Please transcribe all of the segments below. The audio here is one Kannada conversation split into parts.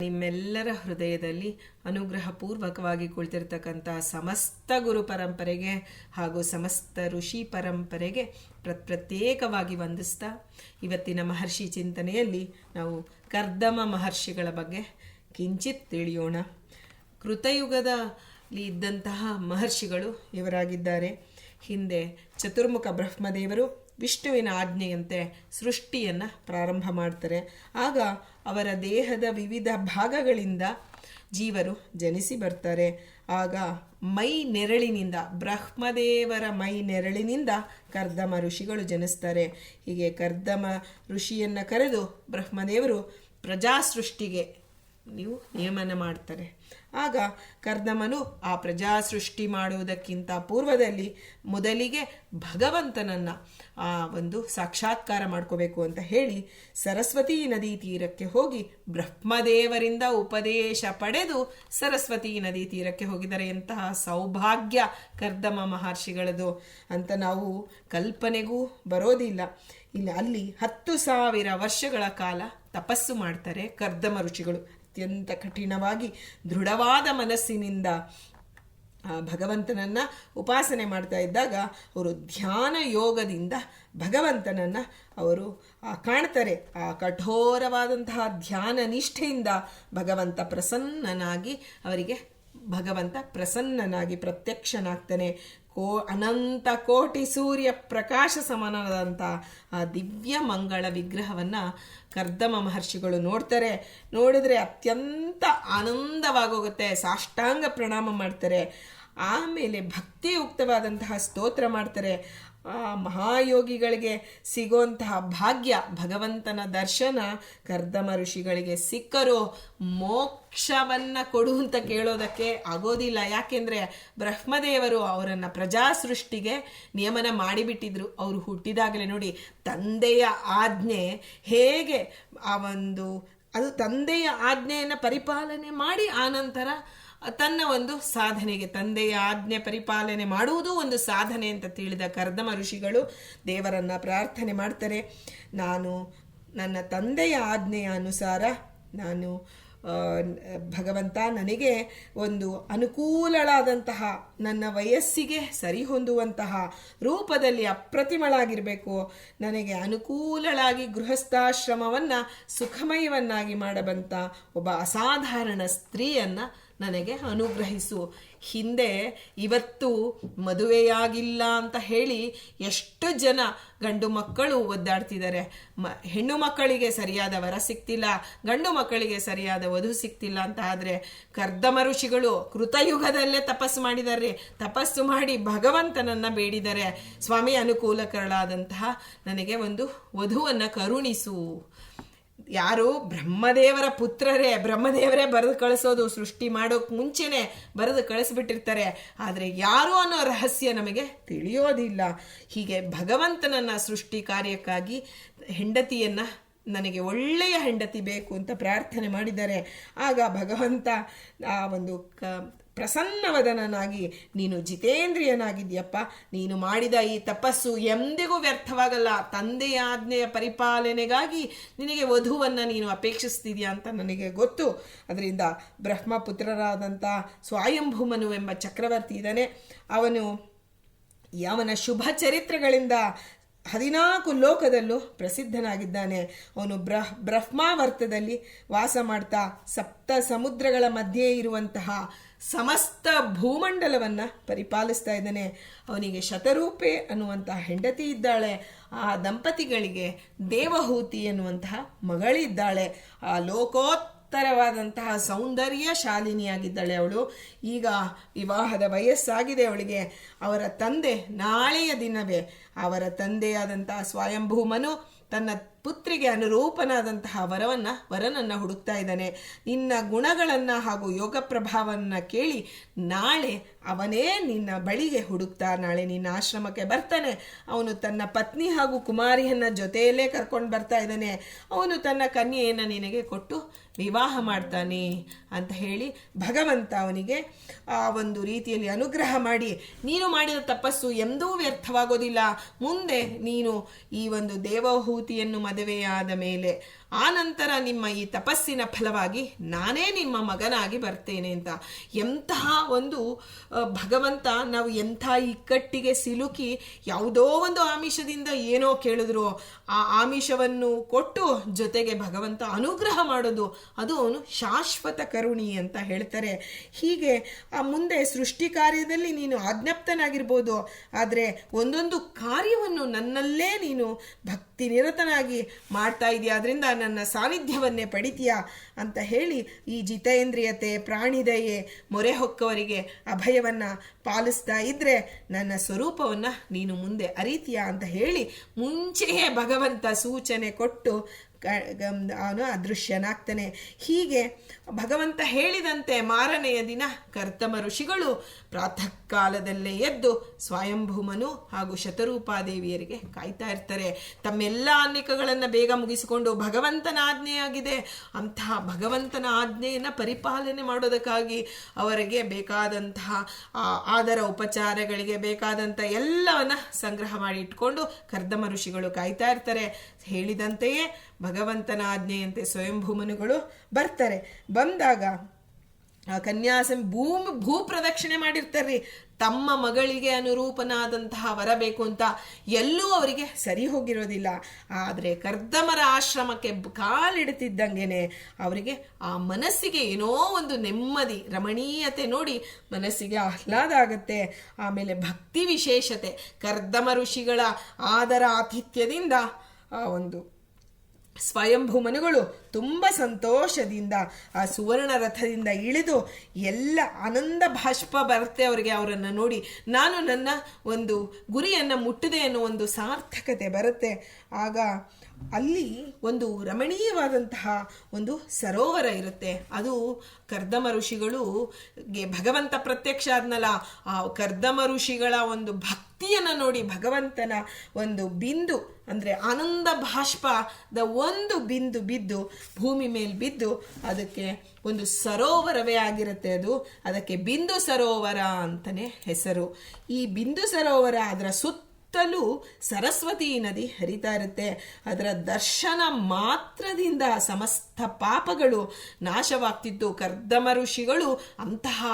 ನಿಮ್ಮೆಲ್ಲರ ಹೃದಯದಲ್ಲಿ ಅನುಗ್ರಹಪೂರ್ವಕವಾಗಿ ಕುಳಿತಿರ್ತಕ್ಕಂಥ ಸಮಸ್ತ ಗುರು ಪರಂಪರೆಗೆ ಹಾಗೂ ಸಮಸ್ತ ಋಷಿ ಪರಂಪರೆಗೆ ಪ್ರ ಪ್ರತ್ಯೇಕವಾಗಿ ವಂದಿಸ್ತಾ, ಇವತ್ತಿನ ಮಹರ್ಷಿ ಚಿಂತನೆಯಲ್ಲಿ ನಾವು ಕರ್ದಮ ಮಹರ್ಷಿಗಳ ಬಗ್ಗೆ ಕಿಂಚಿತ್ ತಿಳಿಯೋಣ. ಕೃತಯುಗದಲ್ಲಿ ಇದ್ದಂತಹ ಮಹರ್ಷಿಗಳು ಇವರಾಗಿದ್ದಾರೆ. ಹಿಂದೆ ಚತುರ್ಮುಖ ಬ್ರಹ್ಮದೇವರು ವಿಷ್ಣುವಿನ ಆಜ್ಞೆಯಂತೆ ಸೃಷ್ಟಿಯನ್ನು ಪ್ರಾರಂಭ ಮಾಡ್ತಾರೆ. ಆಗ ಅವರ ದೇಹದ ವಿವಿಧ ಭಾಗಗಳಿಂದ ಜೀವರು ಜನಿಸಿ ಬರ್ತಾರೆ. ಆಗ ಮೈ ನೆರಳಿನಿಂದ, ಬ್ರಹ್ಮದೇವರ ಮೈ ನೆರಳಿನಿಂದ ಕರ್ದಮ ಋಷಿಗಳು ಜನಿಸ್ತಾರೆ. ಹೀಗೆ ಕರ್ದಮ ಋಷಿಯನ್ನು ಕರೆದು ಬ್ರಹ್ಮದೇವರು ಪ್ರಜಾಸೃಷ್ಟಿಗೆ ನೀವು ನಿಯಮನ ಮಾಡ್ತಾರೆ. ಆಗ ಕರ್ದಮನು ಆ ಪ್ರಜಾ ಸೃಷ್ಟಿ ಮಾಡುವುದಕ್ಕಿಂತ ಪೂರ್ವದಲ್ಲಿ ಮೊದಲಿಗೆ ಭಗವಂತನನ್ನು ಆ ಒಂದು ಸಾಕ್ಷಾತ್ಕಾರ ಮಾಡ್ಕೋಬೇಕು ಅಂತ ಹೇಳಿ ಸರಸ್ವತಿ ನದಿ ತೀರಕ್ಕೆ ಹೋಗಿ ಬ್ರಹ್ಮದೇವರಿಂದ ಉಪದೇಶ ಪಡೆದು ಸರಸ್ವತಿ ನದಿ ತೀರಕ್ಕೆ ಹೋಗಿದ್ದಾರೆ. ಎಂತಹ ಸೌಭಾಗ್ಯ ಕರ್ದಮ ಮಹರ್ಷಿಗಳದು ಅಂತ ನಾವು ಕಲ್ಪನೆಗೂ ಬರೋದಿಲ್ಲ. ಇಲ್ಲಿ ಅಲ್ಲಿ ಹತ್ತು ಸಾವಿರ ವರ್ಷಗಳ ಕಾಲ ತಪಸ್ಸು ಮಾಡ್ತಾರೆ ಕರ್ದಮ ಋಷಿಗಳು. ಅತ್ಯಂತ ಕಠಿಣವಾಗಿ ದೃಢವಾದ ಮನಸ್ಸಿನಿಂದ ಭಗವಂತನನ್ನು ಉಪಾಸನೆ ಮಾಡ್ತಾ ಇದ್ದಾಗ ಅವರು ಧ್ಯಾನ ಯೋಗದಿಂದ ಭಗವಂತನನ್ನು ಅವರು ಕಾಣ್ತಾರೆ. ಆ ಕಠೋರವಾದಂತಹ ಧ್ಯಾನ ನಿಷ್ಠೆಯಿಂದ ಭಗವಂತ ಪ್ರಸನ್ನನಾಗಿ ಅವರಿಗೆ, ಭಗವಂತ ಪ್ರಸನ್ನನಾಗಿ ಪ್ರತ್ಯಕ್ಷನಾಗ್ತಾನೆ. ಕೋ, ಅನಂತ ಕೋಟಿ ಸೂರ್ಯ ಪ್ರಕಾಶ ಸಮನಾದಂಥ ಆ ದಿವ್ಯ ಮಂಗಳ ವಿಗ್ರಹವನ್ನು ಕರ್ದಮ ಮಹರ್ಷಿಗಳು ನೋಡ್ತಾರೆ ನೋಡಿದರೆ ಅತ್ಯಂತ ಆನಂದವಾಗೋಗುತ್ತೆ ಸಾಷ್ಟಾಂಗ ಪ್ರಣಾಮ ಮಾಡ್ತಾರೆ ಆಮೇಲೆ ಭಕ್ತಿಯುಕ್ತವಾದಂತಹ ಸ್ತೋತ್ರ ಮಾಡ್ತಾರೆ. ಆ ಮಹಾಯೋಗಿಗಳಿಗೆ ಸಿಗುವಂತಹ ಭಾಗ್ಯ, ಭಗವಂತನ ದರ್ಶನ ಕರ್ದಮ ಋಷಿಗಳಿಗೆ ಸಿಕ್ಕರು ಮೋಕ್ಷವನ್ನು ಕೊಡು ಅಂತ ಕೇಳೋದಕ್ಕೆ ಆಗೋದಿಲ್ಲ. ಯಾಕೆಂದರೆ ಬ್ರಹ್ಮದೇವರು ಅವರನ್ನು ಪ್ರಜಾ ಸೃಷ್ಟಿಗೆ ನಿಯಮನ ಮಾಡಿಬಿಟ್ಟಿದ್ರು. ಅವರು ಹುಟ್ಟಿದಾಗಲೇ ನೋಡಿ ತಂದೆಯ ಆಜ್ಞೆ ಹೇಗೆ ಆ ಒಂದು, ಅದು ತಂದೆಯ ಆಜ್ಞೆಯನ್ನು ಪರಿಪಾಲನೆ ಮಾಡಿ ಆನಂತರ ತನ್ನ ಒಂದು ಸಾಧನೆಗೆ, ತಂದೆಯ ಆಜ್ಞೆ ಪರಿಪಾಲನೆ ಮಾಡುವುದು ಒಂದು ಸಾಧನೆ ಅಂತ ತಿಳಿದ ಕರ್ದಮ ಋಷಿಗಳು ದೇವರನ್ನ ಪ್ರಾರ್ಥನೆ ಮಾಡ್ತಾರೆ. ನಾನು ನನ್ನ ತಂದೆಯ ಆಜ್ಞೆಯ ಅನುಸಾರ ನಾನು ಭಗವಂತ ನನಗೆ ಒಂದು ಅನುಕೂಲಳಾದಂತಹ, ನನ್ನ ವಯಸ್ಸಿಗೆ ಸರಿ ಹೊಂದುವಂತಹ ರೂಪದಲ್ಲಿ ಅಪ್ರತಿಮಳಾಗಿರಬೇಕು. ನನಗೆ ಅನುಕೂಲಳಾಗಿ ಗೃಹಸ್ಥಾಶ್ರಮವನ್ನು ಸುಖಮಯವನ್ನಾಗಿ ಮಾಡಬಂತ ಒಬ್ಬ ಅಸಾಧಾರಣ ಸ್ತ್ರೀಯನ್ನು ನನಗೆ ಅನುಗ್ರಹಿಸು. ಹಿಂದೆ ಇವತ್ತು ಮದುವೆಯಾಗಿಲ್ಲ ಅಂತ ಹೇಳಿ ಎಷ್ಟು ಜನ ಗಂಡು ಮಕ್ಕಳು ಒದ್ದಾಡ್ತಿದ್ದಾರೆ. ಮ, ಹೆಣ್ಣು ಮಕ್ಕಳಿಗೆ ಸರಿಯಾದ ವರ ಸಿಕ್ತಿಲ್ಲ, ಗಂಡು ಮಕ್ಕಳಿಗೆ ಸರಿಯಾದ ವಧು ಸಿಕ್ತಿಲ್ಲ ಅಂತ ಆದರೆ ಕರ್ದಮ ಋಷಿಗಳು ಕೃತಯುಗದಲ್ಲೇ ತಪಸ್ಸು ಮಾಡಿದ್ದಾರೆ. ತಪಸ್ಸು ಮಾಡಿ ಭಗವಂತನನ್ನು ಬೇಡಿದರೆ ಸ್ವಾಮಿ ಅನುಕೂಲಕರಳಾದಂತಹ ನನಗೆ ಒಂದು ವಧುವನ್ನು ಕರುಣಿಸು. ಯಾರು? ಬ್ರಹ್ಮದೇವರ ಪುತ್ರರೇ, ಬ್ರಹ್ಮದೇವರೇ ಬರೆದು ಕಳಿಸೋದು, ಸೃಷ್ಟಿ ಮಾಡೋಕೆ ಮುಂಚೆನೆ ಬರೆದು ಕಳಿಸ್ಬಿಟ್ಟಿರ್ತಾರೆ. ಆದರೆ ಯಾರು ಅನ್ನೋ ರಹಸ್ಯ ನಮಗೆ ತಿಳಿಯೋದಿಲ್ಲ. ಹೀಗೆ ಭಗವಂತನನ್ನ ಸೃಷ್ಟಿ ಕಾರ್ಯಕ್ಕಾಗಿ ಹೆಂಡತಿಯನ್ನ ನನಗೆ ಒಳ್ಳೆಯ ಹೆಂಡತಿ ಬೇಕು ಅಂತ ಪ್ರಾರ್ಥನೆ ಮಾಡಿದ್ದಾರೆ. ಆಗ ಭಗವಂತ ಆ ಒಂದು ಪ್ರಸನ್ನವದನನಾಗಿ, ನೀನು ಜಿತೇಂದ್ರಿಯನಾಗಿದ್ಯಪ್ಪ ನೀನು ಮಾಡಿದ ಈ ತಪಸ್ಸು ಎಂದಿಗೂ ವ್ಯರ್ಥವಾಗಲ್ಲ. ತಂದೆಯ ಆಜ್ಞೆಯ ಪರಿಪಾಲನೆಗಾಗಿ ನಿನಗೆ ವಧುವನ್ನು ನೀನು ಅಪೇಕ್ಷಿಸ್ತಿದ್ಯಾ ಅಂತ ನನಗೆ ಗೊತ್ತು. ಅದರಿಂದ ಬ್ರಹ್ಮಪುತ್ರರಾದಂಥ ಸ್ವಾಯಂಭೂಮನು ಎಂಬ ಚಕ್ರವರ್ತಿ ಇದ್ದಾನೆ. ಅವನು ಯಾವನ ಶುಭ ಚರಿತ್ರೆಗಳಿಂದ ಹದಿನಾಲ್ಕು ಲೋಕದಲ್ಲೂ ಪ್ರಸಿದ್ಧನಾಗಿದ್ದಾನೆ. ಅವನು ಬ್ರಹ್, ಬ್ರಹ್ಮಾವರ್ತದಲ್ಲಿ ವಾಸ ಮಾಡ್ತಾ ಸಪ್ತ ಸಮುದ್ರಗಳ ಮಧ್ಯೆ ಇರುವಂತಹ ಸಮಸ್ತ ಭೂಮಂಡಲವನ್ನು ಪರಿಪಾಲಿಸ್ತಾ ಇದ್ದಾನೆ. ಅವನಿಗೆ ಶತರೂಪೆ ಅನ್ನುವಂತಹ ಹೆಂಡತಿ ಇದ್ದಾಳೆ. ಆ ದಂಪತಿಗಳಿಗೆ ದೇವಹೂತಿ ಎನ್ನುವಂತಹ ಮಗಳಿದ್ದಾಳೆ ಆ ಲೋಕೋತ್ತರವಾದಂತಹ ಸೌಂದರ್ಯ ಶಾಲಿನಿಯಾಗಿದ್ದಾಳೆ ಅವಳು. ಈಗ ವಿವಾಹದ ವಯಸ್ಸಾಗಿದೆ ಅವಳಿಗೆ. ಅವರ ತಂದೆ ನಾಳೆಯ ದಿನವೇ ಅವರ ತಂದೆಯಾದಂತಹ ಸ್ವಯಂಭೂಮನು ತನ್ನ ಪುತ್ರಿಗೆ ಅನುರೂಪನಾದಂತಹ ವರವನ್ನು ವರನನ್ನು ಹುಡುಕ್ತಾ ಇದ್ದಾನೆ. ನಿನ್ನ ಗುಣಗಳನ್ನು ಹಾಗೂ ಯೋಗ ಪ್ರಭಾವವನ್ನು ಕೇಳಿ ನಾಳೆ ಅವನೇ ನಿನ್ನ ಬಳಿಗೆ ಹುಡುಕ್ತಾ ನಾಳೆ ನಿನ್ನ ಆಶ್ರಮಕ್ಕೆ ಬರ್ತಾನೆ. ಅವನು ತನ್ನ ಪತ್ನಿ ಹಾಗೂ ಕುಮಾರಿಯನ್ನ ಜೊತೆಯಲ್ಲೇ ಕರ್ಕೊಂಡು ಬರ್ತಾ ಇದ್ದಾನೆ. ಅವನು ತನ್ನ ಕನ್ಯೆಯನ್ನು ನಿನಗೆ ಕೊಟ್ಟು ವಿವಾಹ ಮಾಡ್ತಾನೆ ಅಂತ ಹೇಳಿ ಭಗವಂತ ಅವನಿಗೆ ಆ ಒಂದು ರೀತಿಯಲ್ಲಿ ಅನುಗ್ರಹ ಮಾಡಿ, ನೀನು ಮಾಡಿದ ತಪಸ್ಸು ಎಂದೂ ವ್ಯರ್ಥವಾಗೋದಿಲ್ಲ. ಮುಂದೆ ನೀನು ಈ ಒಂದು ದೇವಹೂತಿಯನ್ನು ಮದುವೆಯಾದ ಮೇಲೆ ಆ ನಂತರ ನಿಮ್ಮ ಈ ತಪಸ್ಸಿನ ಫಲವಾಗಿ ನಾನೇ ನಿಮ್ಮ ಮಗನಾಗಿ ಬರ್ತೇನೆ ಅಂತ. ಎಂತಹ ಒಂದು ಭಗವಂತ ನಾವು ಎಂಥ ಇಕ್ಕಟ್ಟಿಗೆ ಸಿಲುಕಿ ಯಾವುದೋ ಒಂದು ಆಮಿಷದಿಂದ ಏನೋ ಕೇಳಿದ್ರು, ಆ ಆಮಿಷವನ್ನು ಕೊಟ್ಟು ಜೊತೆಗೆ ಭಗವಂತ ಅನುಗ್ರಹ ಮಾಡೋದು, ಅದು ಅವನು ಶಾಶ್ವತ ಕರುಣಿ ಅಂತ ಹೇಳ್ತಾರೆ. ಹೀಗೆ ಆ ಮುಂದೆ ಸೃಷ್ಟಿ ಕಾರ್ಯದಲ್ಲಿ ನೀನು ಆಜ್ಞಪ್ತನಾಗಿರ್ಬೋದು, ಆದರೆ ಒಂದೊಂದು ಕಾರ್ಯವನ್ನು ನನ್ನಲ್ಲೇ ನೀನು ಭಕ್ತಿ ನಿರತನಾಗಿ ಮಾಡ್ತಾ ಇದೆಯಾ. ಅದರಿಂದ ನನ್ನ ಸಾನ್ನಿಧ್ಯವನ್ನೇ ಪಡಿತೀಯಾ ಅಂತ ಹೇಳಿ ಈ ಜಿತೇಂದ್ರಿಯತೆ ಪ್ರಾಣಿದಯೆ ಮೊರೆ ಹೊಕ್ಕವರಿಗೆ ಅಭಯವನ್ನು ಪಾಲಿಸ್ತಾ ಇದ್ರೆ ನನ್ನ ಸ್ವರೂಪವನ್ನು ನೀನು ಮುಂದೆ ಅರಿತೀಯಾ ಅಂತ ಹೇಳಿ ಮುಂಚೆಯೇ ಭಗವಂತ ಸೂಚನೆ ಕೊಟ್ಟು ಅವನು ಅದೃಶ್ಯನಾಗ್ತಾನೆ. ಹೀಗೆ ಭಗವಂತ ಹೇಳಿದಂತೆ ಮಾರನೆಯ ದಿನ ಕರ್ತಮ ಋಷಿಗಳು ಪ್ರಾತಃ ಕಾಲದಲ್ಲೇ ಎದ್ದು ಸ್ವಯಂಭೂಮನು ಹಾಗೂ ಶತರೂಪಾದೇವಿಯರಿಗೆ ಕಾಯ್ತಾ ಇರ್ತಾರೆ. ತಮ್ಮೆಲ್ಲ ಅನ್ನಿಕಗಳನ್ನು ಬೇಗ ಮುಗಿಸಿಕೊಂಡು ಭಗವಂತನ ಆಜ್ಞೆಯಾಗಿದೆ. ಅಂತಹ ಭಗವಂತನ ಆಜ್ಞೆಯನ್ನು ಪರಿಪಾಲನೆ ಮಾಡೋದಕ್ಕಾಗಿ ಅವರಿಗೆ ಬೇಕಾದಂತಹ ಆದರ ಉಪಚಾರಗಳಿಗೆ ಬೇಕಾದಂಥ ಎಲ್ಲವನ್ನ ಸಂಗ್ರಹ ಮಾಡಿ ಇಟ್ಕೊಂಡು ಕರ್ದಮ ಋಷಿಗಳು ಕಾಯ್ತಾ ಇರ್ತಾರೆ. ಹೇಳಿದಂತೆಯೇ ಭಗವಂತನ ಆಜ್ಞೆಯಂತೆ ಸ್ವಯಂಭೂಮನುಗಳು ಬರ್ತಾರೆ. ಬಂದಾಗ ಆ ಕನ್ಯಾಸಂ ಭೂಮಿ ಭೂ ಪ್ರದಕ್ಷಿಣೆ ಮಾಡಿರ್ತಾರ್ರಿ ತಮ್ಮ ಮಗಳಿಗೆ ಅನುರೂಪನಾದಂತಹ ವರ ಬೇಕು ಅಂತ ಎಲ್ಲೂ ಅವರಿಗೆ ಸರಿ ಹೋಗಿರೋದಿಲ್ಲ. ಆದರೆ ಕರ್ದಮರ ಆಶ್ರಮಕ್ಕೆ ಕಾಲಿಡುತ್ತಿದ್ದಂಗೆನೆ ಅವರಿಗೆ ಆ ಮನಸ್ಸಿಗೆ ಏನೋ ಒಂದು ನೆಮ್ಮದಿ, ರಮಣೀಯತೆ ನೋಡಿ ಮನಸ್ಸಿಗೆ ಆಹ್ಲಾದ ಆಗುತ್ತೆ. ಆಮೇಲೆ ಭಕ್ತಿ ವಿಶೇಷತೆ, ಕರ್ದಮ ಋಷಿಗಳ ಆದರ ಆತಿಥ್ಯದಿಂದ ಆ ಒಂದು ಸ್ವಯಂಭೂ ಮನುಗಳು ತುಂಬ ಸಂತೋಷದಿಂದ, ಆ ಸುವರ್ಣ ರಥದಿಂದ ಇಳಿದು ಎಲ್ಲ ಆನಂದ ಭಾಷ್ಪ ಬರುತ್ತೆ ಅವರಿಗೆ ಅವರನ್ನು ನೋಡಿ. ನಾನು ನನ್ನ ಒಂದು ಗುರಿಯನ್ನು ಮುಟ್ಟಿದೆ ಅನ್ನೋ ಒಂದು ಸಾರ್ಥಕತೆ ಬರುತ್ತೆ. ಆಗ ಅಲ್ಲಿ ಒಂದು ರಮಣೀಯವಾದಂತಹ ಒಂದು ಸರೋವರ ಇರುತ್ತೆ. ಅದು ಕರ್ದಮ ಋಷಿಗಳು ಭಗವಂತ ಪ್ರತ್ಯಕ್ಷ ಆದ್ನಲ್ಲ, ಆ ಕರ್ದಮ ಋಷಿಗಳ ಒಂದು ಭಕ್ತಿಯನ್ನು ನೋಡಿ ಭಗವಂತನ ಒಂದು ಬಿಂದು, ಅಂದರೆ ಆನಂದ ಭಾಷ್ಪದ ಒಂದು ಬಿಂದು ಬಿದ್ದು ಭೂಮಿ ಮೇಲೆ ಬಿದ್ದು ಅದಕ್ಕೆ ಒಂದು ಸರೋವರವೇ ಆಗಿರುತ್ತೆ ಅದು. ಅದಕ್ಕೆ ಬಿಂದು ಸರೋವರ ಅಂತಲೇ ಹೆಸರು. ಈ ಬಿಂದು ಸರೋವರ ಅದರ ಸುತ್ತ ಸುತ್ತಲೂ ಸರಸ್ವತಿ ನದಿ ಹರಿತಾ ಇರುತ್ತೆ. ಅದರ ದರ್ಶನ ಮಾತ್ರದಿಂದ ಸಮಸ್ತ ಪಾಪಗಳು ನಾಶವಾಗ್ತಿತ್ತು. ಕರ್ದಮ ಋಷಿಗಳು ಅಂತಹ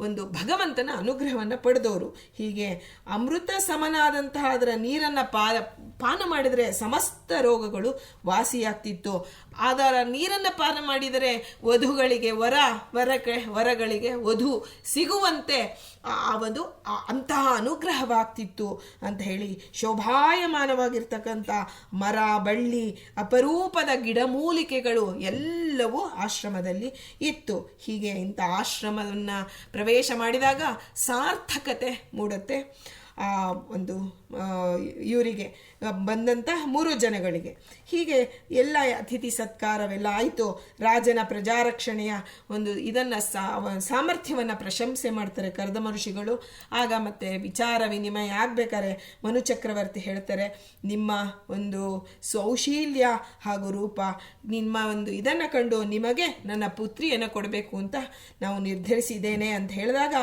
ಒಂದು ಭಗವಂತನ ಅನುಗ್ರಹವನ್ನು ಪಡೆದವರು. ಹೀಗೆ ಅಮೃತ ಸಮನಾದಂತಹ ಅದರ ನೀರನ್ನು ಪಾ ಪಾನ ಮಾಡಿದರೆ ಸಮಸ್ತ ರೋಗಗಳು ವಾಸಿಯಾಗ್ತಿತ್ತು. ಅದರ ನೀರನ್ನು ಪಾನ ಮಾಡಿದರೆ ವಧುಗಳಿಗೆ ವರ ವರಕ್ಕೆ ವರಗಳಿಗೆ ವಧು ಸಿಗುವಂತೆ ಆ ಒಂದು ಅಂತಹ ಅನುಗ್ರಹವಾಗ್ತಿತ್ತು ಅಂತ ಹೇಳಿ ಶೋಭಾಯಮಾನವಾಗಿರ್ತಕ್ಕಂಥ ಮರ, ಬಳ್ಳಿ, ಅಪರೂಪದ ಗಿಡಮೂಲಿಕೆಗಳು ಎಲ್ಲವೂ ಆಶ್ರಮದಲ್ಲಿ ಇತ್ತು. ಹೀಗೆ ಇಂಥ ಆಶ್ರಮವನ್ನು ಪ್ರವೇಶ ಮಾಡಿದಾಗ ಸಾರ್ಥಕತೆ ಮೂಡುತ್ತೆ. ಒಂದು ಆ, ಇವರಿಗೆ ಬಂದಂತಹ ಮೂರು ಜನಗಳಿಗೆ. ಹೀಗೆ ಎಲ್ಲ ಅತಿಥಿ ಸತ್ಕಾರವೆಲ್ಲ ಆಯಿತು. ರಾಜನ ಪ್ರಜಾರಕ್ಷಣೆಯ ಒಂದು ಇದನ್ನು ಸಾಮರ್ಥ್ಯವನ್ನು ಪ್ರಶಂಸೆ ಮಾಡ್ತಾರೆ ಕರ್ದ ಆಗ ಮತ್ತೆ ವಿಚಾರ ವಿನಿಮಯ ಆಗ್ಬೇಕಾದ್ರೆ ಮನು ಚಕ್ರವರ್ತಿ ಹೇಳ್ತಾರೆ ನಿಮ್ಮ ಒಂದು ಸೌಶೀಲ್ಯ ಹಾಗೂ ರೂಪ ನಿಮ್ಮ ಒಂದು ಇದನ್ನು ಕಂಡು ನಿಮಗೆ ನನ್ನ ಪುತ್ರಿಯನ್ನು ಕೊಡಬೇಕು ಅಂತ ನಾವು ನಿರ್ಧರಿಸಿದ್ದೇನೆ ಅಂತ ಹೇಳಿದಾಗ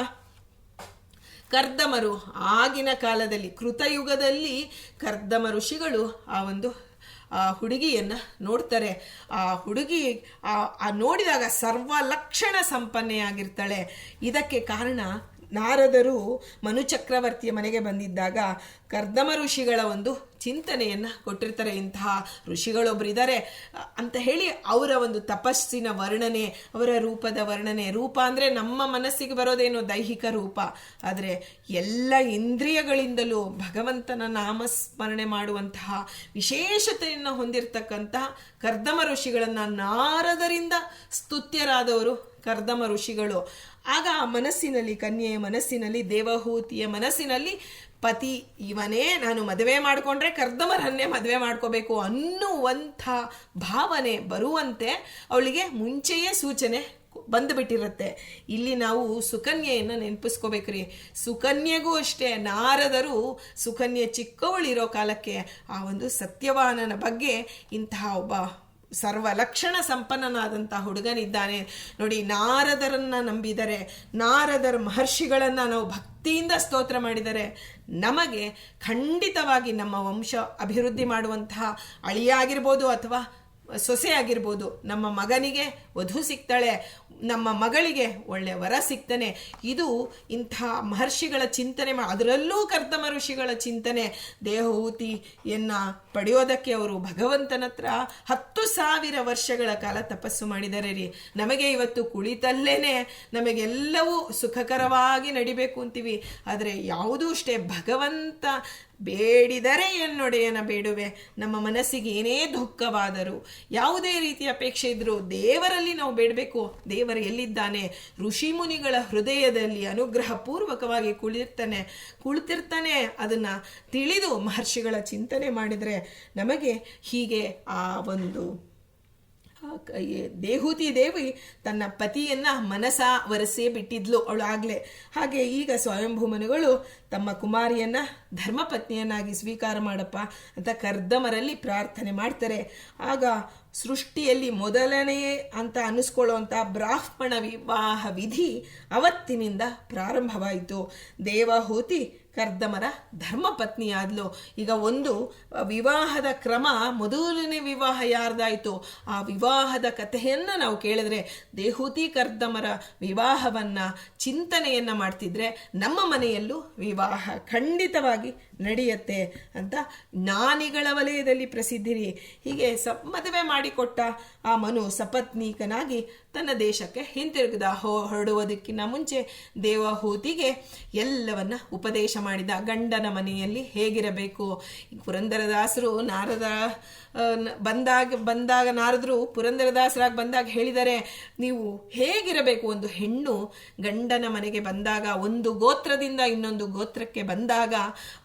ಕರ್ದಮರು ಆಗಿನ ಕಾಲದಲ್ಲಿ, ಕೃತಯುಗದಲ್ಲಿ ಕರ್ದಮ ಋಷಿಗಳು ಆ ಒಂದು, ಆ ಹುಡುಗಿಯನ್ನು ನೋಡ್ತಾರೆ. ಆ ಹುಡುಗಿ, ಆ ನೋಡಿದಾಗ ಸರ್ವ ಲಕ್ಷಣ ಸಂಪನ್ನೆಯಾಗಿರ್ತಾಳೆ. ಇದಕ್ಕೆ ಕಾರಣ ನಾರದರು ಮನುಚಕ್ರವರ್ತಿಯ ಮನೆಗೆ ಬಂದಿದ್ದಾಗ ಕರ್ದಮ ಋಷಿಗಳ ಒಂದು ಚಿಂತನೆಯನ್ನು ಕೊಟ್ಟಿರ್ತಾರೆ. ಇಂತಹ ಋಷಿಗಳೊಬ್ಬರು ಇದ್ದಾರೆ ಅಂತ ಹೇಳಿ ಅವರ ಒಂದು ತಪಸ್ಸಿನ ವರ್ಣನೆ, ಅವರ ರೂಪದ ವರ್ಣನೆ. ರೂಪ ಅಂದರೆ ನಮ್ಮ ಮನಸ್ಸಿಗೆ ಬರೋದೇನು ದೈಹಿಕ ರೂಪ. ಆದರೆ ಎಲ್ಲ ಇಂದ್ರಿಯಗಳಿಂದಲೂ ಭಗವಂತನ ನಾಮಸ್ಮರಣೆ ಮಾಡುವಂತಹ ವಿಶೇಷತೆಯನ್ನು ಹೊಂದಿರತಕ್ಕಂತಹ ಕರ್ದಮ ಋಷಿಗಳನ್ನು ನಾರದರಿಂದ ಸ್ತುತ್ಯರಾದವರು ಕರ್ದಮ ಋಷಿಗಳು. ಆಗ ಆ ಮನಸ್ಸಿನಲ್ಲಿ, ಕನ್ಯೆಯ ಮನಸ್ಸಿನಲ್ಲಿ, ದೇವಹೂತಿಯ ಮನಸ್ಸಿನಲ್ಲಿ ಪತಿ, ಇವನೇ ನಾನು ಮದುವೆ ಮಾಡಿಕೊಂಡ್ರೆ ಕರ್ದಮರನ್ನೇ ಮದುವೆ ಮಾಡ್ಕೋಬೇಕು ಅನ್ನುವಂಥ ಭಾವನೆ ಬರುವಂತೆ ಅವಳಿಗೆ ಮುಂಚೆಯೇ ಸೂಚನೆ ಬಂದುಬಿಟ್ಟಿರುತ್ತೆ. ಇಲ್ಲಿ ನಾವು ಸುಕನ್ಯೆಯನ್ನು ನೆನಪಿಸ್ಕೋಬೇಕ್ರಿ. ಸುಕನ್ಯೆಗೂ ಅಷ್ಟೇ, ನಾರದರು ಸುಕನ್ಯೆ ಚಿಕ್ಕವಳಿರೋ ಕಾಲಕ್ಕೆ ಆ ಒಂದು ಸತ್ಯವಾನನ ಬಗ್ಗೆ ಇಂತಹ ಒಬ್ಬ ಸರ್ವಲಕ್ಷಣ ಸಂಪನ್ನನಾದಂಥ ಹುಡುಗನಿದ್ದಾನೆ. ನೋಡಿ, ನಾರದರನ್ನ ನಂಬಿದರೆ, ನಾರದರ ಮಹರ್ಷಿಗಳನ್ನು ನಾವು ಭಕ್ತಿಯಿಂದ ಸ್ತೋತ್ರ ಮಾಡಿದರೆ, ನಮಗೆ ಖಂಡಿತವಾಗಿ ನಮ್ಮ ವಂಶ ಅಭಿವೃದ್ಧಿ ಮಾಡುವಂತಹ ಅಳಿಯಾಗಿರ್ಬೋದು ಅಥವಾ ಸೊಸೆ ಆಗಿರ್ಬೋದು ನಮ್ಮ ಮಗನಿಗೆ ವಧು ಸಿಗ್ತಾಳೆ ನಮ್ಮ ಮಗಳಿಗೆ ಒಳ್ಳೆ ವರ ಸಿಗ್ತಾನೆ. ಇದು ಇಂಥ ಮಹರ್ಷಿಗಳ ಚಿಂತನೆ ಅದರಲ್ಲೂ ಕರ್ತಮ ಋಷಿಗಳ ಚಿಂತನೆ. ದೇಹಹೂತಿಯನ್ನ ಪಡೆಯೋದಕ್ಕೆ ಅವರು ಭಗವಂತನ ಹತ್ರ ಹತ್ತು ಸಾವಿರ ವರ್ಷಗಳ ಕಾಲ ತಪಸ್ಸು ಮಾಡಿದ್ದಾರೆ ರೀ. ನಮಗೆ ಇವತ್ತು ಕುಳಿತಲ್ಲೇನೆ ನಮಗೆಲ್ಲವೂ ಸುಖಕರವಾಗಿ ನಡಿಬೇಕು ಅಂತೀವಿ. ಆದರೆ ಯಾವುದೂ ಅಷ್ಟೇ ಭಗವಂತ ಬೇಡಿದರೆ ಎನ್ನೊಡೆಯನ ಬೇಡುವೆ. ನಮ್ಮ ಮನಸ್ಸಿಗೆ ಏನೇ ದುಃಖವಾದರೂ, ಯಾವುದೇ ರೀತಿಯ ಅಪೇಕ್ಷೆ ಇದ್ರೂ ದೇವರಲ್ಲಿ ನಾವು ಬೇಡಬೇಕು. ದೇವರು ಎಲ್ಲಿದ್ದಾನೆ? ಋಷಿ ಮುನಿಗಳ ಹೃದಯದಲ್ಲಿ ಅನುಗ್ರಹ ಪೂರ್ವಕವಾಗಿ ಕುಳಿತಿರ್ತಾನೆ. ಕುಳಿತಿರ್ತಾನೆ ಅದನ್ನ ತಿಳಿದು ಮಹರ್ಷಿಗಳ ಚಿಂತನೆ ಮಾಡಿದರೆ ನಮಗೆ ಹೀಗೆ ಆ ಒಂದು ದೇಹೂತಿ ದೇವಿ ತನ್ನ ಪತಿಯನ್ನ ಮನಸ ವರಸೇ ಬಿಟ್ಟಿದ್ಲು ಅವಳು ಆಗ್ಲೆ. ಹಾಗೆ ಈಗ ಸ್ವಯಂಭೂಮನುಗಳು ತಮ್ಮ ಕುಮಾರಿಯನ್ನ ಧರ್ಮಪತ್ನಿಯನ್ನಾಗಿ ಸ್ವೀಕಾರ ಮಾಡಪ್ಪ ಅಂತ ಕರ್ದಮರಲ್ಲಿ ಪ್ರಾರ್ಥನೆ ಮಾಡ್ತಾರೆ. ಆಗ ಸೃಷ್ಟಿಯಲ್ಲಿ ಮೊದಲನೆಯೇ ಅಂತ ಅನ್ನಿಸ್ಕೊಳ್ಳುವಂಥ ಬ್ರಾಹ್ಮಣ ವಿವಾಹ ವಿಧಿ ಅವತ್ತಿನಿಂದ ಪ್ರಾರಂಭವಾಯಿತು. ದೇವಹೂತಿ ಕರ್ದಮರ ಧರ್ಮಪತ್ನಿಯಾದ್ಲು. ಈಗ ಒಂದು ವಿವಾಹದ ಕ್ರಮ ಮೊದಲನೇ ವಿವಾಹ ಯಾರ್ದಾಯಿತು? ಆ ವಿವಾಹದ ಕಥೆಯನ್ನ ನಾವು ಕೇಳಿದ್ರೆ ದೇಹೂತಿ ಕರ್ದಮರ ವಿವಾಹವನ್ನ, ಚಿಂತನೆಯನ್ನ ಮಾಡ್ತಿದ್ರೆ ನಮ್ಮ ಮನೆಯಲ್ಲೂ ವಿವಾಹ ಖಂಡಿತವಾಗಿ ನಡೆಯುತ್ತೆ ಅಂತ ಜ್ಞಾನಿಗಳ ವಲಯದಲ್ಲಿ ಪ್ರಸಿದ್ಧಿರಿ. ಹೀಗೆ ಸ ಮದುವೆ ಮಾಡಿಕೊಟ್ಟ ಆ ಮನು ಸಪತ್ನೀಕನಾಗಿ ತನ್ನ ದೇಶಕ್ಕೆ ಹಿಂತಿರುಗಿದ ಹೊರಡುವುದಕ್ಕಿಂತ ಮುಂಚೆ ದೇವಹೂತಿಗೆ ಎಲ್ಲವನ್ನ ಉಪದೇಶ ಮಾಡಿದ ಗಂಡನ ಮನೆಯಲ್ಲಿ ಹೇಗಿರಬೇಕು? ಪುರಂದರದಾಸರು ನಾರದ ಬಂದಾಗ ಬಂದಾಗ ನಾರದರು ಪುರಂದರದಾಸರಾಗಿ ಬಂದಾಗ ಹೇಳಿದರೆ, ನೀವು ಹೇಗಿರಬೇಕು ಒಂದು ಹೆಣ್ಣು? ಗಂಡನ ಮನೆಗೆ ಬಂದಾಗ, ಒಂದು ಗೋತ್ರದಿಂದ ಇನ್ನೊಂದು ಗೋತ್ರಕ್ಕೆ ಬಂದಾಗ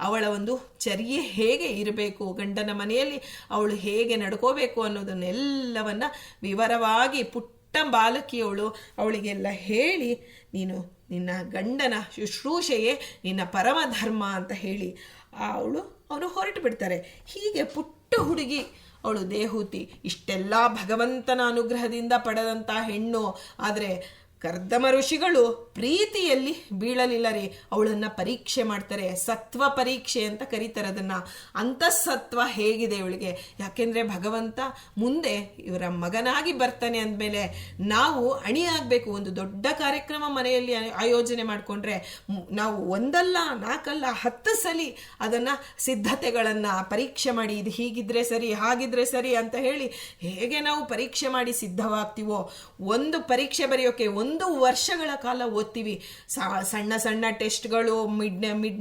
ಅವಳ ಒಂದು ಚರ್ಯೆ ಹೇಗೆ ಇರಬೇಕು? ಗಂಡನ ಮನೆಯಲ್ಲಿ ಅವಳು ಹೇಗೆ ನಡ್ಕೋಬೇಕು ಅನ್ನೋದನ್ನೆಲ್ಲವನ್ನ ವಿವರವಾಗಿ ಪುಟ್ಟ ಬಾಲಕಿಯವಳು ಅವಳಿಗೆಲ್ಲ ಹೇಳಿ, ನೀನು ನಿನ್ನ ಗಂಡನ ಶುಶ್ರೂಷೆಯೇ ನಿನ್ನ ಪರಮಧರ್ಮ ಅಂತ ಹೇಳಿ ಅವಳು ಅವನು ಹೊರಟು ಬಿಡ್ತಾರೆ. ಹೀಗೆ ಪುಟ್ಟ ಹುಡುಗಿ ಅವಳು ದೇಹೂತಿ. ಇಷ್ಟೆಲ್ಲ ಭಗವಂತನ ಅನುಗ್ರಹದಿಂದ ಪಡೆದಂಥ ಹೆಣ್ಣು. ಆದರೆ ಕರ್ದಮ ಋಷಿಗಳು ಪ್ರೀತಿಯಲ್ಲಿ ಬೀಳಲಿಲ್ಲ ರೀ ಅವಳನ್ನ ಪರೀಕ್ಷೆ ಮಾಡ್ತಾರೆ. ಸತ್ವ ಪರೀಕ್ಷೆ ಅಂತ ಕರೀತಾರೆ ಅದನ್ನ. ಅಂತಸತ್ವ ಹೇಗಿದೆ ಇವಳಿಗೆ? ಯಾಕೆಂದ್ರೆ ಭಗವಂತ ಮುಂದೆ ಇವರ ಮಗನಾಗಿ ಬರ್ತಾನೆ ಅಂದಮೇಲೆ ನಾವು ಅಣಿಯಾಗಬೇಕು. ಒಂದು ದೊಡ್ಡ ಕಾರ್ಯಕ್ರಮ ಮನೆಯಲ್ಲಿ ಆಯೋಜನೆ ಮಾಡಿಕೊಂಡ್ರೆ ನಾವು ಒಂದಲ್ಲ, ನಾಲ್ಕಲ್ಲ, ಹತ್ತು ಸಲಿ ಅದನ್ನ ಸಿದ್ಧತೆಗಳನ್ನ ಪರೀಕ್ಷೆ ಮಾಡಿ, ಇದು ಹೀಗಿದ್ರೆ ಸರಿ, ಹಾಗಿದ್ರೆ ಸರಿ ಅಂತ ಹೇಳಿ ಹೇಗೆ ನಾವು ಪರೀಕ್ಷೆ ಮಾಡಿ ಸಿದ್ಧವಾಗ್ತೀವೋ? ಒಂದು ಪರೀಕ್ಷೆ ಬರೆಯೋಕೆ ಒಂದು ವರ್ಷಗಳ ಕಾಲ ಓದ್ತೀವಿ. ಸಣ್ಣ ಸಣ್ಣ ಟೆಸ್ಟ್ಗಳು, mid mid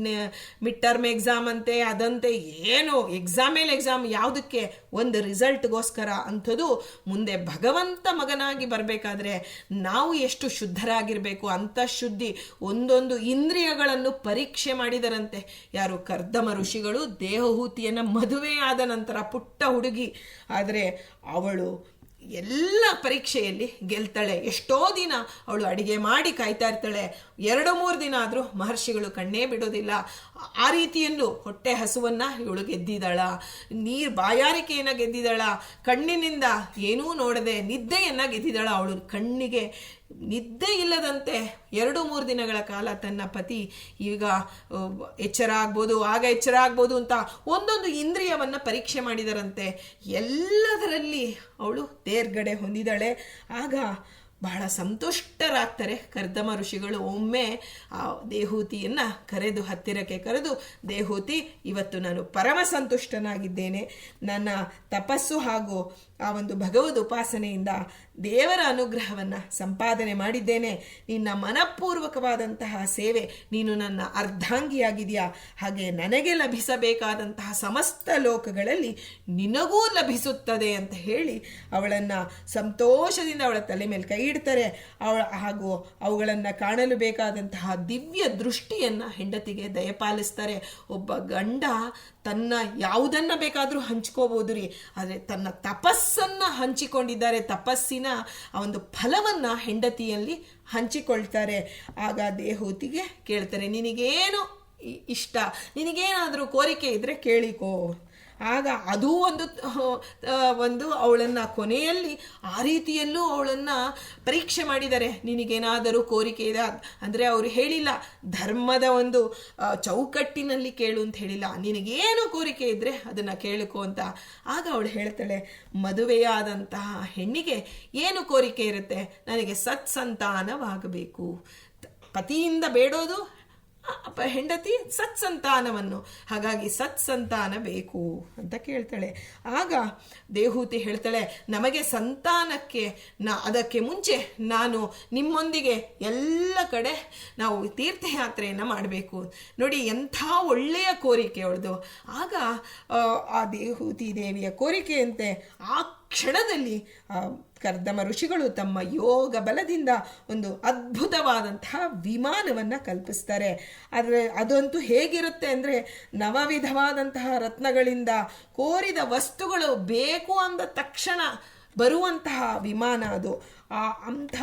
mid term exam ಅಂತೆ, ಅದಂತೆ, ಏನು ಎಕ್ಸಾಮ್ ಮೇಲೆ ಎಕ್ಸಾಮ್ ಯಾವುದಕ್ಕೆ ಒಂದು ರಿಸಲ್ಟ್ಗೋಸ್ಕರ ಅಂಥದ್ದು ಮುಂದೆ ಭಗವಂತ ಮಗನಾಗಿ ಬರಬೇಕಾದ್ರೆ ನಾವು ಎಷ್ಟು ಶುದ್ಧರಾಗಿರಬೇಕು ಅಂತ ಶುದ್ಧಿ ಒಂದೊಂದು ಇಂದ್ರಿಯಗಳನ್ನು ಪರೀಕ್ಷೆ ಮಾಡಿದರಂತೆ. ಯಾರು ಕರ್ದಮ ಋಷಿಗಳು ದೇಹಹೂತಿಯನ್ನು ಮದುವೆ ನಂತರ ಪುಟ್ಟ ಹುಡುಗಿ. ಆದರೆ ಅವಳು ಎಲ್ಲ ಪರೀಕ್ಷೆಯಲ್ಲಿ ಗೆಲ್ತಾಳೆ. ಎಷ್ಟೋ ದಿನ ಅವಳು ಅಡಿಗೆ ಮಾಡಿ ಕಾಯ್ತಾ ಇರ್ತಾಳೆ. ಎರಡು, ಮೂರು ದಿನ ಆದರೂ ಮಹರ್ಷಿಗಳು ಕಣ್ಣೇ ಬಿಡೋದಿಲ್ಲ. ಆ ರೀತಿಯಲ್ಲೂ ಹೊಟ್ಟೆ ಹಸುವನ್ನು ಇವಳು ಗೆದ್ದಿದ್ದಾಳ. ನೀರು ಬಾಯಾರಿಕೆಯನ್ನು ಗೆದ್ದಿದ್ದಾಳ. ಕಣ್ಣಿನಿಂದ ಏನೂ ನೋಡದೆ ನಿದ್ದೆಯನ್ನು ಗೆದ್ದಿದ್ದಾಳ ಅವಳು. ಕಣ್ಣಿಗೆ ನಿದ್ದೆ ಇಲ್ಲದಂತೆ ಎರಡು ಮೂರು ದಿನಗಳ ಕಾಲ ತನ್ನ ಪತಿ ಈಗ ಎಚ್ಚರ ಆಗ್ಬೋದು, ಆಗ ಎಚ್ಚರ ಆಗ್ಬೋದು ಅಂತ ಒಂದೊಂದು ಇಂದ್ರಿಯವನ್ನು ಪರೀಕ್ಷೆ ಮಾಡಿದರಂತೆ. ಎಲ್ಲದರಲ್ಲಿ ಅವಳು ತೇರ್ಗಡೆ ಹೊಂದಿದಾಳೆ. ಆಗ ಬಹಳ ಸಂತುಷ್ಟರಾಗ್ತಾರೆ. ಕರ್ದಮ ಋಷಿಗಳು ಒಮ್ಮೆ ಆ ದೇಹೂತಿಯನ್ನು ಕರೆದು, ಹತ್ತಿರಕ್ಕೆ ಕರೆದು, ದೇಹೂತಿ, ಇವತ್ತು ನಾನು ಪರಮ ಸಂತುಷ್ಟನಾಗಿದ್ದೇನೆ. ನನ್ನ ತಪಸ್ಸು ಹಾಗೂ ಆ ಒಂದು ಭಗವದ್ ಉಪಾಸನೆಯಿಂದ ದೇವರ ಅನುಗ್ರಹವನ್ನು ಸಂಪಾದನೆ ಮಾಡಿದ್ದೇನೆ. ನಿನ್ನ ಮನಪೂರ್ವಕವಾದಂತಹ ಸೇವೆ, ನೀನು ನನ್ನ ಅರ್ಧಾಂಗಿಯಾಗಿದೆಯಾ? ಹಾಗೆ ನನಗೆ ಲಭಿಸಬೇಕಾದಂತಹ ಸಮಸ್ತ ಲೋಕಗಳಲ್ಲಿ ನಿನಗೂ ಲಭಿಸುತ್ತದೆ ಅಂತ ಹೇಳಿ ಅವಳನ್ನ ಸಂತೋಷದಿಂದ ಅವಳ ತಲೆ ಮೇಲೆ ಕೈ ಇಡ್ತಾರೆ ಅವಳ ಹಾಗೂ ಅವುಗಳನ್ನು ಕಾಣಲು ಬೇಕಾದಂತಹ ದಿವ್ಯ ದೃಷ್ಟಿಯನ್ನು ಹೆಂಡತಿಗೆ ದಯಪಾಲಿಸ್ತಾರೆ. ಒಬ್ಬ ಗಂಡ ತನ್ನ ಯಾವುದನ್ನು ಬೇಕಾದರೂ ಹಂಚ್ಕೋಬೋದು ರೀ. ಆದರೆ ತನ್ನ ತಪಸ್ಸನ್ನು ಹಂಚಿಕೊಂಡಿದ್ದಾರೆ. ತಪಸ್ಸಿನ ಆ ಒಂದು ಫಲವನ್ನು ಹೆಂಡತಿಯಲ್ಲಿ ಹಂಚಿಕೊಳ್ತಾರೆ. ಆಗ ದೇಹೂತಿಗೆ ಕೇಳ್ತಾರೆ, ನಿನಗೇನು ಇಷ್ಟ ನಿನಗೇನಾದರೂ ಕೋರಿಕೆ ಇದ್ದರೆ ಕೇಳಿಕೋ. ಆಗ ಅದೂ ಒಂದು ಒಂದು ಅವಳನ್ನು ಕೊನೆಯಲ್ಲಿ ಆ ರೀತಿಯಲ್ಲೂ ಅವಳನ್ನು ಪರೀಕ್ಷೆ ಮಾಡಿದ್ದಾರೆ ನಿನಗೇನಾದರೂ ಕೋರಿಕೆ ಇದೆ ಅಂದರೆ ಅವರು ಹೇಳಿಲ್ಲ. ಧರ್ಮದ ಒಂದು ಚೌಕಟ್ಟಿನಲ್ಲಿ ಕೇಳು ಅಂತ ಹೇಳಿಲ್ಲ. ನಿನಗೇನು ಕೋರಿಕೆ ಇದ್ದರೆ ಅದನ್ನು ಕೇಳಿಕೊ ಅಂತ. ಆಗ ಅವಳು ಹೇಳ್ತಾಳೆ ಮದುವೆಯಾದಂತಹ ಹೆಣ್ಣಿಗೆ ಏನು ಕೋರಿಕೆ ಇರುತ್ತೆ? ನನಗೆ ಸತ್ಸಂತಾನವಾಗಬೇಕು. ಪತಿಯಿಂದ ಬೇಡೋದು ಹೆಂಡತಿ ಸತ್ಸಂತಾನವನ್ನು. ಹಾಗಾಗಿ ಸತ್ಸಂತಾನ ಬೇಕು ಅಂತ ಕೇಳ್ತಾಳೆ. ಆಗ ದೇಹೂತಿ ಹೇಳ್ತಾಳೆ ನಮಗೆ ಸಂತಾನಕ್ಕೆ ನಾ ಅದಕ್ಕೆ ಮುಂಚೆ ನಾನು ನಿಮ್ಮೊಂದಿಗೆ ಎಲ್ಲ ಕಡೆ ನಾವು ತೀರ್ಥಯಾತ್ರೆಯನ್ನು ಮಾಡಬೇಕು. ನೋಡಿ ಎಂಥ ಒಳ್ಳೆಯ ಕೋರಿಕೆ ಅವಳದು. ಆಗ ಆ, ಆ ದೇಹೂತಿ ದೇವಿಯ ಕೋರಿಕೆಯಂತೆ ಆ ಕ್ಷಣದಲ್ಲಿ ಕರ್ದಮ ಋಷಿಗಳು ತಮ್ಮ ಯೋಗ ಬಲದಿಂದ ಒಂದು ಅದ್ಭುತವಾದಂತಹ ವಿಮಾನವನ್ನು ಕಲ್ಪಿಸ್ತಾರೆ. ಆದರೆ ಅದಂತೂ ಹೇಗಿರುತ್ತೆ ಅಂದರೆ ನವವಿಧವಾದಂತಹ ರತ್ನಗಳಿಂದ ಕೋರಿದ ವಸ್ತುಗಳು ಬೇಕು ಅಂದ ತಕ್ಷಣ ಬರುವಂತಹ ವಿಮಾನ ಅದು. ಅಂಥ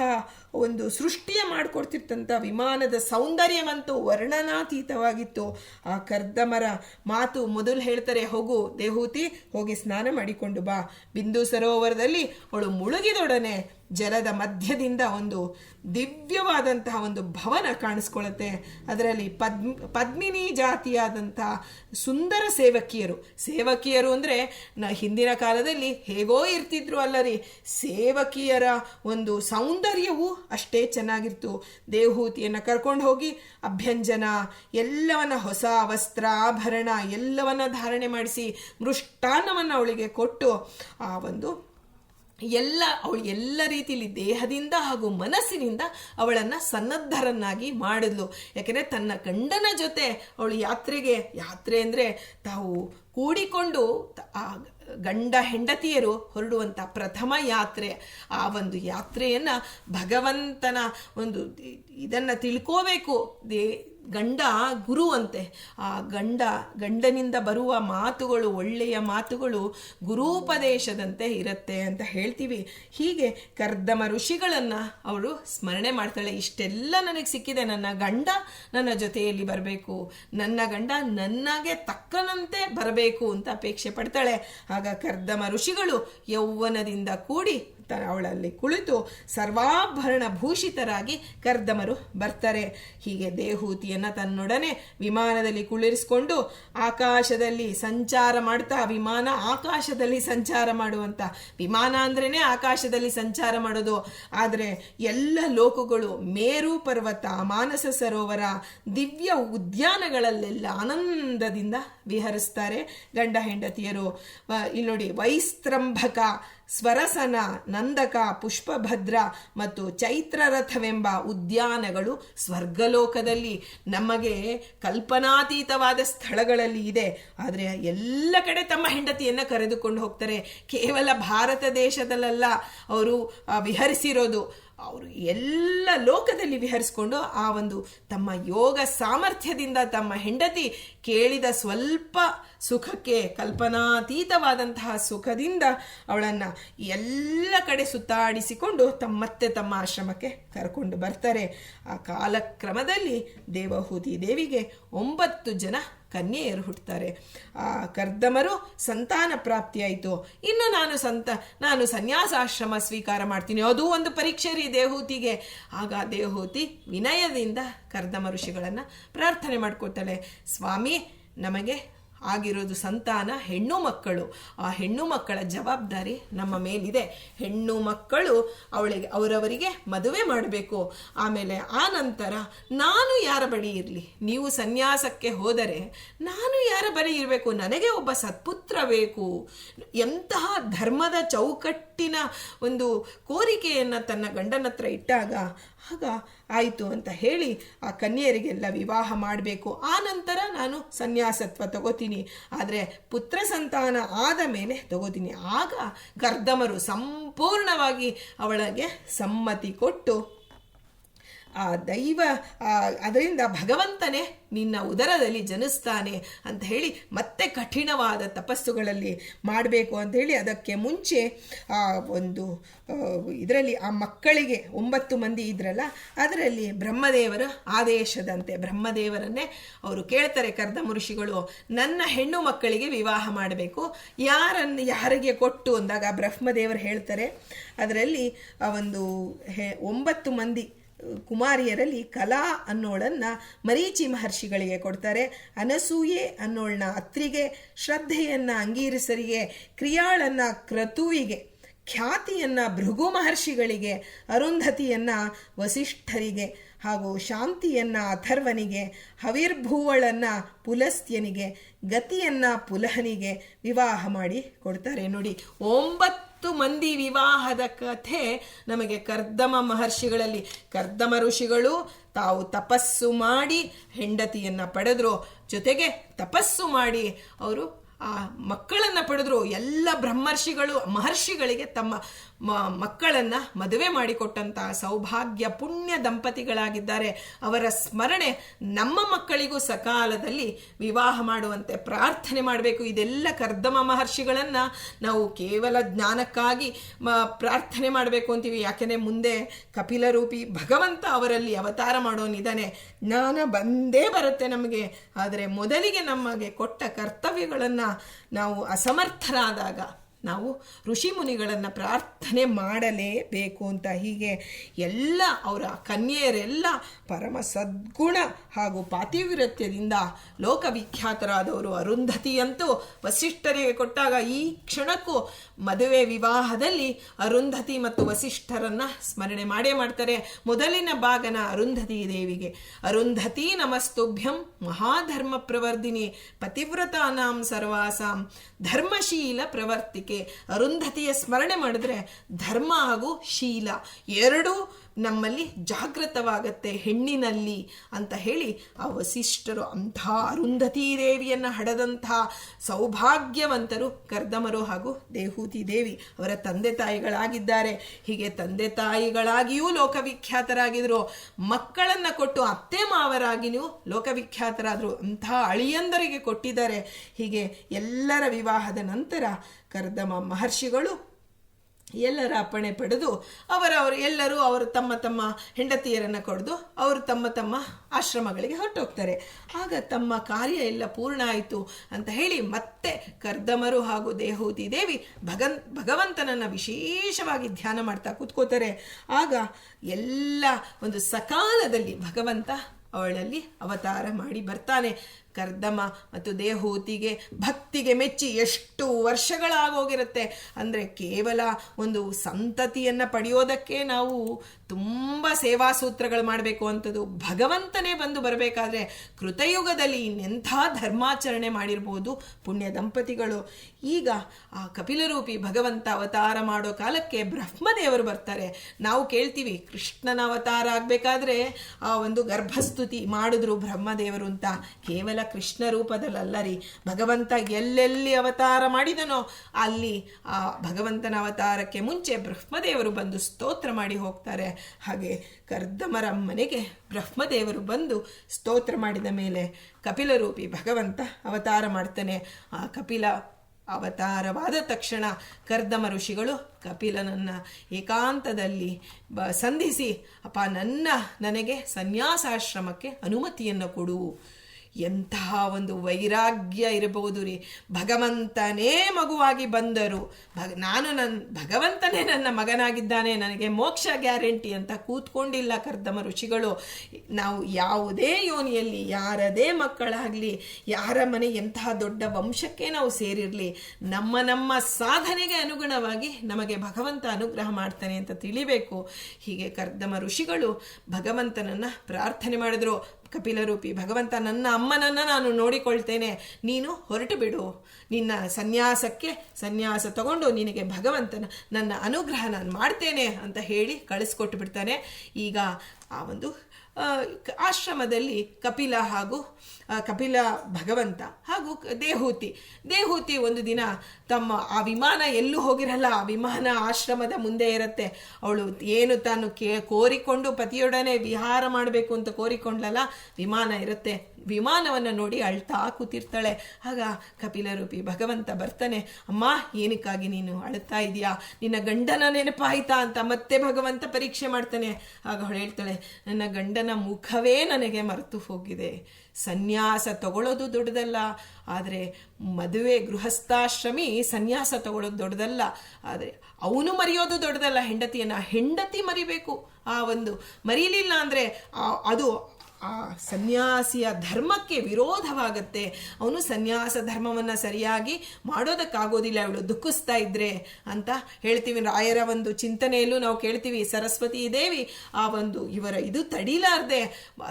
ಒಂದು ಸೃಷ್ಟಿಯ ಮಾಡಿಕೊಡ್ತಿರ್ತಂಥ ವಿಮಾನದ ಸೌಂದರ್ಯವಂತೂ ವರ್ಣನಾತೀತವಾಗಿತ್ತು. ಆ ಕರ್ದಮರ ಮಾತು ಮೊದಲು ಹೇಳ್ತಾರೆ, ಹೋಗು ದೇಹೂತಿ, ಹೋಗಿ ಸ್ನಾನ ಮಾಡಿಕೊಂಡು ಬಾ. ಬಿಂದು ಸರೋವರದಲ್ಲಿ ಅವಳು ಮುಳುಗಿದೊಡನೆ ಜಲದ ಮಧ್ಯದಿಂದ ಒಂದು ದಿವ್ಯವಾದಂತಹ ಒಂದು ಭವನ ಕಾಣಿಸ್ಕೊಳ್ಳುತ್ತೆ ಅದರಲ್ಲಿ ಪದ್ಮ ಪದ್ಮಿನಿ ಜಾತಿಯಾದಂಥ ಸುಂದರ ಸೇವಕಿಯರು. ಸೇವಕಿಯರು ಅಂದರೆ ನ ಹಿಂದಿನ ಕಾಲದಲ್ಲಿ ಹೇಗೋ ಇರ್ತಿದ್ರು ಅಲ್ಲರಿ. ಸೇವಕಿಯರ ಒಂದು ಸೌಂದರ್ಯವು ಅಷ್ಟೇ ಚೆನ್ನಾಗಿತ್ತು ದೇವಹೂತಿಯನ್ನು ಕರ್ಕೊಂಡು ಹೋಗಿ ಅಭ್ಯಂಜನ ಎಲ್ಲವನ್ನ ಹೊಸ ವಸ್ತ್ರ, ಆಭರಣ ಎಲ್ಲವನ್ನ ಧಾರಣೆ ಮಾಡಿಸಿ ಮೃಷ್ಟಾನ್ನವನ್ನು ಅವಳಿಗೆ ಕೊಟ್ಟು ಆ ಒಂದು ಎಲ್ಲ ಅವಳು ಎಲ್ಲ ರೀತಿಯಲ್ಲಿ ದೇಹದಿಂದ ಹಾಗೂ ಮನಸ್ಸಿನಿಂದ ಅವಳನ್ನು ಸನ್ನದ್ಧರನ್ನಾಗಿ ಮಾಡಿದ್ಲು. ಯಾಕೆಂದರೆ ತನ್ನ ಗಂಡನ ಜೊತೆ ಅವಳು ಯಾತ್ರೆಗೆ, ಯಾತ್ರೆ ಅಂದರೆ ತಾವು ಕೂಡಿಕೊಂಡು ಗಂಡ ಹೆಂಡತಿಯರು ಹೊರಡುವಂಥ ಪ್ರಥಮ ಯಾತ್ರೆ ಆ ಒಂದು ಯಾತ್ರೆಯನ್ನು ಭಗವಂತನ ಒಂದು ಇದನ್ನು ತಿಳ್ಕೋಬೇಕು. ದೇ ಗಂಡ ಗುರು ಅಂತೆ ಆ ಗಂಡ, ಗಂಡನಿಂದ ಬರುವ ಮಾತುಗಳು, ಒಳ್ಳೆಯ ಮಾತುಗಳು ಗುರೂಪದೇಶದಂತೆ ಇರುತ್ತೆ ಅಂತ ಹೇಳ್ತೀವಿ. ಹೀಗೆ ಕರ್ದಮ ಋಷಿಗಳನ್ನು ಅವರು ಸ್ಮರಣೆ ಮಾಡ್ತಾಳೆ. ಇಷ್ಟೆಲ್ಲ ನನಗೆ ಸಿಕ್ಕಿದೆ. ನನ್ನ ಗಂಡ ನನ್ನ ಜೊತೆಯಲ್ಲಿ ಬರಬೇಕು. ನನ್ನ ಗಂಡ ನನಗೆ ತಕ್ಕನಂತೆ ಬರಬೇಕು ಅಂತ ಅಪೇಕ್ಷೆ ಪಡ್ತಾಳೆ. ಆಗ ಕರ್ದಮ ಋಷಿಗಳು ಯೌವನದಿಂದ ಕೂಡಿ ಅವಳಲ್ಲಿ ಕುಳಿತು ಸರ್ವಾಭರಣ ಭೂಷಿತರಾಗಿ ಕರ್ದಮರು ಬರ್ತಾರೆ. ಹೀಗೆ ದೇಹೂತಿಯನ್ನು ತನ್ನೊಡನೆ ವಿಮಾನದಲ್ಲಿ ಕುಳಿರಿಸಿಕೊಂಡು ಆಕಾಶದಲ್ಲಿ ಸಂಚಾರ ಮಾಡ್ತಾ, ವಿಮಾನ ಆಕಾಶದಲ್ಲಿ ಸಂಚಾರ ಮಾಡುವಂಥ ವಿಮಾನ ಅಂದ್ರೇ ಆಕಾಶದಲ್ಲಿ ಸಂಚಾರ ಮಾಡೋದು. ಆದರೆ ಎಲ್ಲ ಲೋಕಗಳು ಮೇರು ಪರ್ವತ, ಮಾನಸ ಸರೋವರ, ದಿವ್ಯ ಉದ್ಯಾನಗಳಲ್ಲೆಲ್ಲ ಆನಂದದಿಂದ ವಿಹರಿಸ್ತಾರೆ ಗಂಡ ಹೆಂಡತಿಯರು. ಇಲ್ಲಿ ನೋಡಿ ವೈಸ್ತ್ರಂಭಕ ಸ್ವರಸನ, ನಂದಕ, ಪುಷ್ಪಭದ್ರ ಮತ್ತು ಚೈತ್ರರಥವೆಂಬ ಉದ್ಯಾನಗಳು ಸ್ವರ್ಗಲೋಕದಲ್ಲಿ ನಮಗೆ ಕಲ್ಪನಾತೀತವಾದ ಸ್ಥಳಗಳಲ್ಲಿ ಇದೆ. ಆದರೆ ಎಲ್ಲ ಕಡೆ ತಮ್ಮ ಹೆಂಡತಿಯನ್ನು ಕರೆದುಕೊಂಡು ಹೋಗ್ತಾರೆ. ಕೇವಲ ಭಾರತ ದೇಶದಲ್ಲ ಅವರು ವಿಹರಿಸಿರೋದು. ಅವರು ಎಲ್ಲ ಲೋಕದಲ್ಲಿ ವಿಹರಿಸ್ಕೊಂಡು ಆ ಒಂದು ತಮ್ಮ ಯೋಗ ಸಾಮರ್ಥ್ಯದಿಂದ ತಮ್ಮ ಹೆಂಡತಿ ಕೇಳಿದ ಸ್ವಲ್ಪ ಸುಖಕ್ಕೆ ಕಲ್ಪನಾತೀತವಾದಂತಹ ಸುಖದಿಂದ ಅವಳನ್ನು ಎಲ್ಲ ಕಡೆ ಸುತ್ತಾಡಿಸಿಕೊಂಡು ತಮ್ಮತ್ತೆ ತಮ್ಮ ಆಶ್ರಮಕ್ಕೆ ಕರ್ಕೊಂಡು ಬರ್ತಾರೆ. ಆ ಕಾಲಕ್ರಮದಲ್ಲಿ ದೇವಹೂತಿ ದೇವಿಗೆ ಒಂಬತ್ತು ಜನ ಕನ್ಯೆಯರು ಹುಟ್ಟುತ್ತಾರೆ ಆ ಕರ್ದಮರು ಸಂತಾನ ಪ್ರಾಪ್ತಿಯಾಯಿತು ಇನ್ನು ನಾನು ಸಂತ, ನಾನು ಸನ್ಯಾಸಾಶ್ರಮ ಸ್ವೀಕಾರ ಮಾಡ್ತೀನಿ. ಅದು ಒಂದು ಪರೀಕ್ಷೆ ರೀ ದೇಹೂತಿಗೆ. ಆಗ ದೇಹೂತಿ ವಿನಯದಿಂದ ಕರ್ದಮ ಋಷಿಗಳನ್ನು ಪ್ರಾರ್ಥನೆ ಮಾಡ್ಕೋತಾಳೆ ಸ್ವಾಮಿ, ನಮಗೆ ಆಗಿರೋದು ಸಂತಾನ ಹೆಣ್ಣು ಮಕ್ಕಳು. ಆ ಹೆಣ್ಣು ಮಕ್ಕಳ ಜವಾಬ್ದಾರಿ ನಮ್ಮ ಮೇಲಿದೆ. ಹೆಣ್ಣು ಮಕ್ಕಳು ಅವಳಿಗೆ, ಅವರವರಿಗೆ ಮದುವೆ ಮಾಡಬೇಕು. ಆಮೇಲೆ ಆ ನಂತರ ನಾನು ಯಾರ ಬಳಿ ಇರಲಿ? ನೀವು ಸನ್ಯಾಸಕ್ಕೆ ಹೋದರೆ ನಾನು ಯಾರ ಬಳಿ ಇರಬೇಕು? ನನಗೆ ಒಬ್ಬ ಸತ್ಪುತ್ರ ಬೇಕು. ಎಂತಹ ಧರ್ಮದ ಚೌಕಟ್ಟಿನ ಒಂದು ಕೋರಿಕೆಯನ್ನು ತನ್ನ ಗಂಡನ ಹತ್ರ ಇಟ್ಟಾಗ, ಆಗ ಆಯಿತು ಅಂತ ಹೇಳಿ ಆ ಕನ್ಯೆಯರಿಗೆಲ್ಲ ವಿವಾಹ ಮಾಡಬೇಕು. ಆ ನಂತರ ನಾನು ಸನ್ಯಾಸತ್ವ ತಗೋತೀನಿ. ಆದರೆ ಪುತ್ರ ಸಂತಾನ ಆದ ಮೇಲೆ ತಗೋತೀನಿ. ಆಗ ಕರ್ದಮರು ಸಂಪೂರ್ಣವಾಗಿ ಅವಳಿಗೆ ಸಮ್ಮತಿ ಕೊಟ್ಟು ಆ ದೈವ ಅದರಿಂದ ಭಗವಂತನೇ ನಿನ್ನ ಉದರದಲ್ಲಿ ಜನಿಸ್ತಾನೆ ಅಂತ ಹೇಳಿ ಮತ್ತೆ ಕಠಿಣವಾದ ತಪಸ್ಸುಗಳಲ್ಲಿ ಮಾಡಬೇಕು ಅಂತ ಹೇಳಿ ಅದಕ್ಕೆ ಮುಂಚೆ, ಆ, ಒಂದು ಇದರಲ್ಲಿ ಆ ಮಕ್ಕಳಿಗೆ ಒಂಬತ್ತು ಮಂದಿ ಇದ್ರಲ್ಲ, ಅದರಲ್ಲಿ ಬ್ರಹ್ಮದೇವರ ಆದೇಶದಂತೆ, ಬ್ರಹ್ಮದೇವರನ್ನೇ ಅವರು ಕೇಳ್ತಾರೆ ಕರ್ದ ಋಷಿಗಳು ನನ್ನ ಹೆಣ್ಣು ಮಕ್ಕಳಿಗೆ ವಿವಾಹ ಮಾಡಬೇಕು. ಯಾರನ್ನು, ಯಾರಿಗೆ ಕೊಟ್ಟು ಅಂದಾಗ ಬ್ರಹ್ಮದೇವರು ಹೇಳ್ತಾರೆ, ಅದರಲ್ಲಿ ಆ ಒಂದು ಒಂಬತ್ತು ಮಂದಿ ಕುಮಾರಿಯರಲ್ಲಿ ಕಲಾ ಅನ್ನೋಳನ್ನ ಮರೀಚಿ ಮಹರ್ಷಿಗಳಿಗೆ ಕೊಡ್ತಾರೆ. ಅನಸೂಯೆ ಅನ್ನೋಳನ್ನ ಅತ್ರಿಗೆ, ಶ್ರದ್ಧೆಯನ್ನ ಅಂಗೀರಿಸರಿಗೆ, ಕ್ರಿಯಾಳನ್ನ ಕ್ರತುವಿಗೆ, ಖ್ಯಾತಿಯನ್ನ ಭೃಗು ಮಹರ್ಷಿಗಳಿಗೆ, ಅರುಂಧತಿಯನ್ನ ವಸಿಷ್ಠರಿಗೆ ಹಾಗೂ ಶಾಂತಿಯನ್ನ ಅಥರ್ವನಿಗೆ, ಹವಿರ್ಭೂವಳನ್ನ ಪುಲಸ್ತ್ಯನಿಗೆ, ಗತಿಯನ್ನ ಪುಲಹನಿಗೆ ವಿವಾಹ ಮಾಡಿ ಕೊಡ್ತಾರೆ. ನೋಡಿ, ಒಂಬತ್ತು ಮಂದಿ ವಿವಾಹದ ಕಥೆ ನಮಗೆ ಕರ್ದಮ ಮಹರ್ಷಿಗಳಲ್ಲಿ. ಕರ್ದಮ ಋಷಿಗಳು ತಾವು ತಪಸ್ಸು ಮಾಡಿ ಹೆಂಡತಿಯನ್ನ ಪಡೆದ್ರು. ಜೊತೆಗೆ ತಪಸ್ಸು ಮಾಡಿ ಅವರು ಆ ಮಕ್ಕಳನ್ನ ಪಡೆದ್ರು. ಎಲ್ಲ ಬ್ರಹ್ಮರ್ಷಿಗಳು, ಮಹರ್ಷಿಗಳಿಗೆ ತಮ್ಮ ಮಕ್ಕಳನ್ನ ಮದುವೆ ಮಾಡಿಕೊಟ್ಟಂತಹ ಸೌಭಾಗ್ಯ ಪುಣ್ಯ ದಂಪತಿಗಳಾಗಿದ್ದಾರೆ. ಅವರ ಸ್ಮರಣೆ ನಮ್ಮ ಮಕ್ಕಳಿಗೂ ಸಕಾಲದಲ್ಲಿ ವಿವಾಹ ಮಾಡುವಂತೆ ಪ್ರಾರ್ಥನೆ ಮಾಡಬೇಕು. ಇದೆಲ್ಲ ಕರ್ದಮ ಮಹರ್ಷಿಗಳನ್ನ ನಾವು ಕೇವಲ ಜ್ಞಾನಕ್ಕಾಗಿ ಪ್ರಾರ್ಥನೆ ಮಾಡಬೇಕು ಅಂತೀವಿ. ಯಾಕೆಂದರೆ ಮುಂದೆ ಕಪಿಲರೂಪಿ ಭಗವಂತ ಅವರಲ್ಲಿ ಅವತಾರ ಮಾಡೋನಿದ್ದಾನೆ ಜ್ಞಾನ ಬಂದೇ ಬರುತ್ತೆ ನಮಗೆ. ಆದರೆ ಮೊದಲಿಗೆ ನಮಗೆ ಕೊಟ್ಟ ಕರ್ತವ್ಯಗಳನ್ನು ನಾವು ಅಸಮರ್ಥರಾದಾಗ ನಾವು ಋಷಿ ಮುನಿಗಳನ್ನು ಪ್ರಾರ್ಥನೆ ಮಾಡಲೇಬೇಕು ಅಂತ ಹೀಗೆ ಎಲ್ಲ ಅವರ ಕನ್ಯೆಯರೆಲ್ಲ ಪರಮ ಸದ್ಗುಣ ಹಾಗೂ ಪಾತಿವ್ರತ್ಯದಿಂದ ಲೋಕವಿಖ್ಯಾತರಾದವರು ಅರುಂಧತಿಯಂತೂ ವಸಿಷ್ಠರಿಗೆ ಕೊಟ್ಟಾಗ ಈ ಕ್ಷಣಕ್ಕೂ ಮದುವೆ ವಿವಾಹದಲ್ಲಿ ಅರುಂಧತಿ ಮತ್ತು ವಸಿಷ್ಠರನ್ನ ಸ್ಮರಣೆ ಮಾಡೇ ಮಾಡ್ತಾರೆ. ಮೊದಲಿನ ಭಾಗನ ಅರುಂಧತಿ ದೇವಿಗೆ. ಅರುಂಧತಿ ನಮಸ್ತುಭ್ಯಂ ಮಹಾಧರ್ಮ ಪ್ರವರ್ಧಿನಿ ಪತಿವ್ರತಾನಾಂ ಸರ್ವಾಸಾಂ ಧರ್ಮಶೀಲ ಪ್ರವರ್ತಿಕೆ ಅರುಂಧತಿಯ ಸ್ಮರಣೆ ಮಾಡಿದ್ರೆ ಧರ್ಮ ಹಾಗೂ ಶೀಲ ಎರಡೂ ನಮ್ಮಲ್ಲಿ ಜಾಗೃತವಾಗತ್ತೆ ಹೆಣ್ಣಿನಲ್ಲಿ ಅಂತ ಹೇಳಿ ಆ ವಸಿಷ್ಠರು ಅಂಥ ಅರುಂಧತಿ ದೇವಿಯನ್ನು ಹಡದಂತಹ ಸೌಭಾಗ್ಯವಂತರು ಕರ್ದಮರು ಹಾಗೂ ದೇಹೂತಿ ದೇವಿ ಅವರ ತಂದೆ ತಾಯಿಗಳಾಗಿದ್ದಾರೆ. ಹೀಗೆ ತಂದೆ ತಾಯಿಗಳಾಗಿಯೂ ಲೋಕವಿಖ್ಯಾತರಾಗಿದ್ರು. ಮಕ್ಕಳನ್ನು ಕೊಟ್ಟು ಅತ್ತೆ ಮಾವರಾಗಿಯೂ ಲೋಕವಿಖ್ಯಾತರಾದರು. ಅಂಥ ಅಳಿಯಂದರಿಗೆ ಕೊಟ್ಟಿದ್ದಾರೆ. ಹೀಗೆ ಎಲ್ಲರ ವಿವಾಹದ ನಂತರ ಕರ್ದಮ ಮಹರ್ಷಿಗಳು ಎಲ್ಲರ ಅಪ್ಪಣೆ ಪಡೆದು ಅವರವರು ಎಲ್ಲರೂ ಅವರು ತಮ್ಮ ತಮ್ಮ ಹೆಂಡತಿಯರನ್ನು ಕೊಡೆದು ಅವರು ತಮ್ಮ ತಮ್ಮ ಆಶ್ರಮಗಳಿಗೆ ಹೊರಟೋಗ್ತಾರೆ. ಆಗ ತಮ್ಮ ಕಾರ್ಯ ಎಲ್ಲ ಪೂರ್ಣ ಆಯಿತು ಅಂತ ಹೇಳಿ ಮತ್ತೆ ಕರ್ದಮರು ಹಾಗೂ ದೇಹೂತಿ ದೇವಿ ಭಗನ್, ಭಗವಂತನನ್ನು ವಿಶೇಷವಾಗಿ ಧ್ಯಾನ ಮಾಡ್ತಾ ಕೂತ್ಕೋತಾರೆ. ಆಗ ಎಲ್ಲ ಒಂದು ಸಕಾಲದಲ್ಲಿ ಭಗವಂತ ಅವಳಲ್ಲಿ ಅವತಾರ ಮಾಡಿ ಬರ್ತಾನೆ. ಕರ್ದಮ ಮತ್ತು ದೇಹೂತಿಗೆ ಭಕ್ತಿಗೆ ಮೆಚ್ಚಿ ಎಷ್ಟು ವರ್ಷಗಳಾಗೋಗಿರುತ್ತೆ. ಅಂದರೆ ಕೇವಲ ಒಂದು ಸಂತತಿಯನ್ನು ಪಡೆಯೋದಕ್ಕೆ ನಾವು ತುಂಬ ಸೇವಾ ಸೂತ್ರಗಳು ಮಾಡಬೇಕು ಅಂಥದ್ದು ಭಗವಂತನೇ ಬಂದು ಬರಬೇಕಾದ್ರೆ ಕೃತಯುಗದಲ್ಲಿ ಇನ್ನೆಂಥ ಧರ್ಮಾಚರಣೆ ಮಾಡಿರ್ಬೋದು ಪುಣ್ಯ ದಂಪತಿಗಳು. ಈಗ ಆ ಕಪಿಲರೂಪಿ ಭಗವಂತ ಅವತಾರ ಮಾಡೋ ಕಾಲಕ್ಕೆ ಬ್ರಹ್ಮದೇವರು ಬರ್ತಾರೆ. ನಾವು ಕೇಳ್ತೀವಿ, ಕೃಷ್ಣನ ಅವತಾರ ಆಗಬೇಕಾದ್ರೆ ಆ ಒಂದು ಗರ್ಭಸ್ತುತಿ ಮಾಡಿದ್ರು ಬ್ರಹ್ಮದೇವರು ಅಂತ. ಕೇವಲ ಕೃಷ್ಣ ರೂಪದಲ್ಲಲ್ಲ ರೀ. ಭಗವಂತ ಎಲ್ಲೆಲ್ಲಿ ಅವತಾರ ಮಾಡಿದನೋ ಅಲ್ಲಿ ಆ ಭಗವಂತನ ಅವತಾರಕ್ಕೆ ಮುಂಚೆ ಬ್ರಹ್ಮದೇವರು ಬಂದು ಸ್ತೋತ್ರ ಮಾಡಿ ಹೋಗ್ತಾರೆ. ಹಾಗೆ ಕರ್ದಮರ ಮನೆಗೆ ಬ್ರಹ್ಮದೇವರು ಬಂದು ಸ್ತೋತ್ರ ಮಾಡಿದ ಮೇಲೆ ಕಪಿಲರೂಪಿ ಭಗವಂತ ಅವತಾರ ಮಾಡ್ತಾನೆ. ಆ ಕಪಿಲ ಅವತಾರವಾದ ತಕ್ಷಣ ಕರ್ದಮ ಋಷಿಗಳು ಕಪಿಲನನ್ನ ಏಕಾಂತದಲ್ಲಿ ಬ ಸಂಧಿಸಿ ಅಪ್ಪ ನನ್ನ ನನಗೆ ಸನ್ಯಾಸಾಶ್ರಮಕ್ಕೆ ಅನುಮತಿಯನ್ನು ಕೊಡು. ಎಂತಹ ಒಂದು ವೈರಾಗ್ಯ ಇರಬಹುದು ರೀ. ಭಗವಂತನೇ ಮಗುವಾಗಿ ಬಂದರು. ಭಗ, ನಾನು ನನ್ನ ಭಗವಂತನೇ ನನ್ನ ಮಗನಾಗಿದ್ದಾನೆ, ನನಗೆ ಮೋಕ್ಷ ಗ್ಯಾರಂಟಿ ಅಂತ ಕೂತ್ಕೊಂಡಿಲ್ಲ ಕರ್ದಮ ಋಷಿಗಳು. ನಾವು ಯಾವುದೇ ಯೋನಿಯಲ್ಲಿ, ಯಾರದೇ ಮಕ್ಕಳಾಗಲಿ, ಯಾರ ಮನೆ ಎಂತಹ ದೊಡ್ಡ ವಂಶಕ್ಕೆ ನಾವು ಸೇರಿರಲಿ, ನಮ್ಮ ನಮ್ಮ ಸಾಧನೆಗೆ ಅನುಗುಣವಾಗಿ ನಮಗೆ ಭಗವಂತ ಅನುಗ್ರಹ ಮಾಡ್ತಾನೆ ಅಂತ ತಿಳಿಬೇಕು. ಹೀಗೆ ಕರ್ದಮ ಋಷಿಗಳು ಭಗವಂತನನ್ನು ಪ್ರಾರ್ಥನೆ ಮಾಡಿದ್ರು. ಕಪಿಲರೂಪಿ, ಭಗವಂತ ನನ್ನ ಅಮ್ಮನನ್ನು ನಾನು ನೋಡಿಕೊಳ್ತೇನೆ. ನೀನು ಹೊರಟು ಬಿಡು. ನಿನ್ನ ಸನ್ಯಾಸಕ್ಕೆ ಸನ್ಯಾಸ ತಗೊಂಡು ನಿನಗೆ ಭಗವಂತನ, ನನ್ನ ಅನುಗ್ರಹ ನಾನು ಮಾಡ್ತೇನೆ ಅಂತ ಹೇಳಿ ಕಳಿಸ್ಕೊಟ್ಟು ಬಿಡ್ತಾನೆ. ಈಗ ಆ ಒಂದು ಆಶ್ರಮದಲ್ಲಿ ಕಪಿಲ ಹಾಗೂ ಕಪಿಲ ಭಗವಂತ ಹಾಗೂ ದೇಹೂತಿ. ದೇಹೂತಿ ಒಂದು ದಿನ ತಮ್ಮ ಆ ವಿಮಾನ ಎಲ್ಲೂ ಹೋಗಿರಲ್ಲ, ಆ ವಿಮಾನ ಆಶ್ರಮದ ಮುಂದೆ ಇರುತ್ತೆ. ಅವಳು ಏನು ತಾನು ಕೇ, ಕೋರಿಕೊಂಡು ಪತಿಯೊಡನೆ ವಿಹಾರ ಮಾಡಬೇಕು ಅಂತ ಕೋರಿಕೊಂಡ್ಲಲ್ಲ, ವಿಮಾನ ಇರುತ್ತೆ. ವಿಮಾನವನ್ನು ನೋಡಿ ಅಳ್ತಾ ಕೂತಿರ್ತಾಳೆ. ಆಗ ಕಪಿಲ ರೂಪಿ ಭಗವಂತ ಬರ್ತಾನೆ, ಅಮ್ಮ, ಏನಕ್ಕಾಗಿ ನೀನು ಅಳ್ತಾ ಇದೀಯಾ ನಿನ್ನ ಗಂಡನ ನೆನಪಾಯ್ತಾ ಅಂತ ಮತ್ತೆ ಭಗವಂತ ಪರೀಕ್ಷೆ ಮಾಡ್ತಾನೆ. ಆಗ ಅವಳು ಹೇಳ್ತಾಳೆ, ನನ್ನ ಗಂಡನ ಮುಖವೇ ನನಗೆ ಮರೆತು ಹೋಗಿದೆ. ಸನ್ಯಾಸ ತಗೊಳ್ಳೋದು ದೊಡ್ಡದಲ್ಲ. ಆದರೆ ಮದುವೆ ಗೃಹಸ್ಥಾಶ್ರಮಿ ಸನ್ಯಾಸ ತಗೊಳ್ಳೋದು ದೊಡ್ಡದಲ್ಲ. ಆದರೆ ಅವನು ಮರೆಯೋದು ದೊಡ್ಡದಲ್ಲ. ಹೆಂಡತಿಯನ್ನು ಹೆಂಡತಿ ಮರಿಬೇಕು. ಆ ಒಂದು ಮರೀಲಿಲ್ಲ ಅಂದರೆ ಅದು ಆ ಸನ್ಯಾಸಿಯ ಧರ್ಮಕ್ಕೆ ವಿರೋಧವಾಗತ್ತೆ. ಅವನು ಸನ್ಯಾಸ ಧರ್ಮವನ್ನು ಸರಿಯಾಗಿ ಮಾಡೋದಕ್ಕಾಗೋದಿಲ್ಲ. ಅವಳು ದುಃಖಿಸ್ತಾ ಇದ್ರೆ ಅಂತ ಹೇಳ್ತೀವಿ. ರಾಯರ ಒಂದು ಚಿಂತನೆಯಲ್ಲೂ ನಾವು ಕೇಳ್ತೀವಿ. ಸರಸ್ವತಿ ದೇವಿ ಆ ಒಂದು ಇವರ ಇದು ತಡಿಲಾರ್ದೆ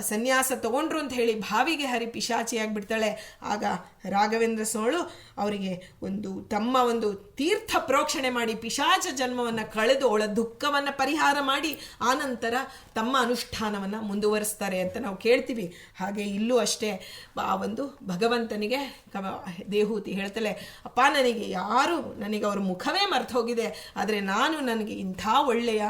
ಸನ್ಯಾಸ ತಗೊಂಡ್ರು ಅಂತ ಹೇಳಿ ಭಾವಿಗೆ ಹರಿ ಪಿಶಾಚಿಯಾಗಿ ಬಿಡ್ತಾಳೆ ಆಗ ರಾಘವೇಂದ್ರ ಸೋಳು ಅವರಿಗೆ ಒಂದು ತಮ್ಮ ಒಂದು ತೀರ್ಥ ಪ್ರೋಕ್ಷಣೆ ಮಾಡಿ ಪಿಶಾಚ ಜನ್ಮವನ್ನು ಕಳೆದು ಅವಳ ದುಃಖವನ್ನು ಪರಿಹಾರ ಮಾಡಿ ಆನಂತರ ತಮ್ಮ ಅನುಷ್ಠಾನವನ್ನು ಮುಂದುವರಿಸ್ತಾರೆ ಅಂತ ನಾವು ಕೇಳ್ತೀವಿ. ಹಾಗೆ ಇಲ್ಲೂ ಅಷ್ಟೇ, ಆ ಒಂದು ಭಗವಂತನಿಗೆ ಕವ ದೇಹೂತಿ ಹೇಳ್ತಾಳೆ ಅಪ್ಪ, ನನಗೆ ಯಾರು, ನನಗೆ ಅವ್ರ ಮುಖವೇ ಮರ್ತು ಹೋಗಿದೆ. ಆದರೆ ನಾನು ನನಗೆ ಇಂಥ ಒಳ್ಳೆಯ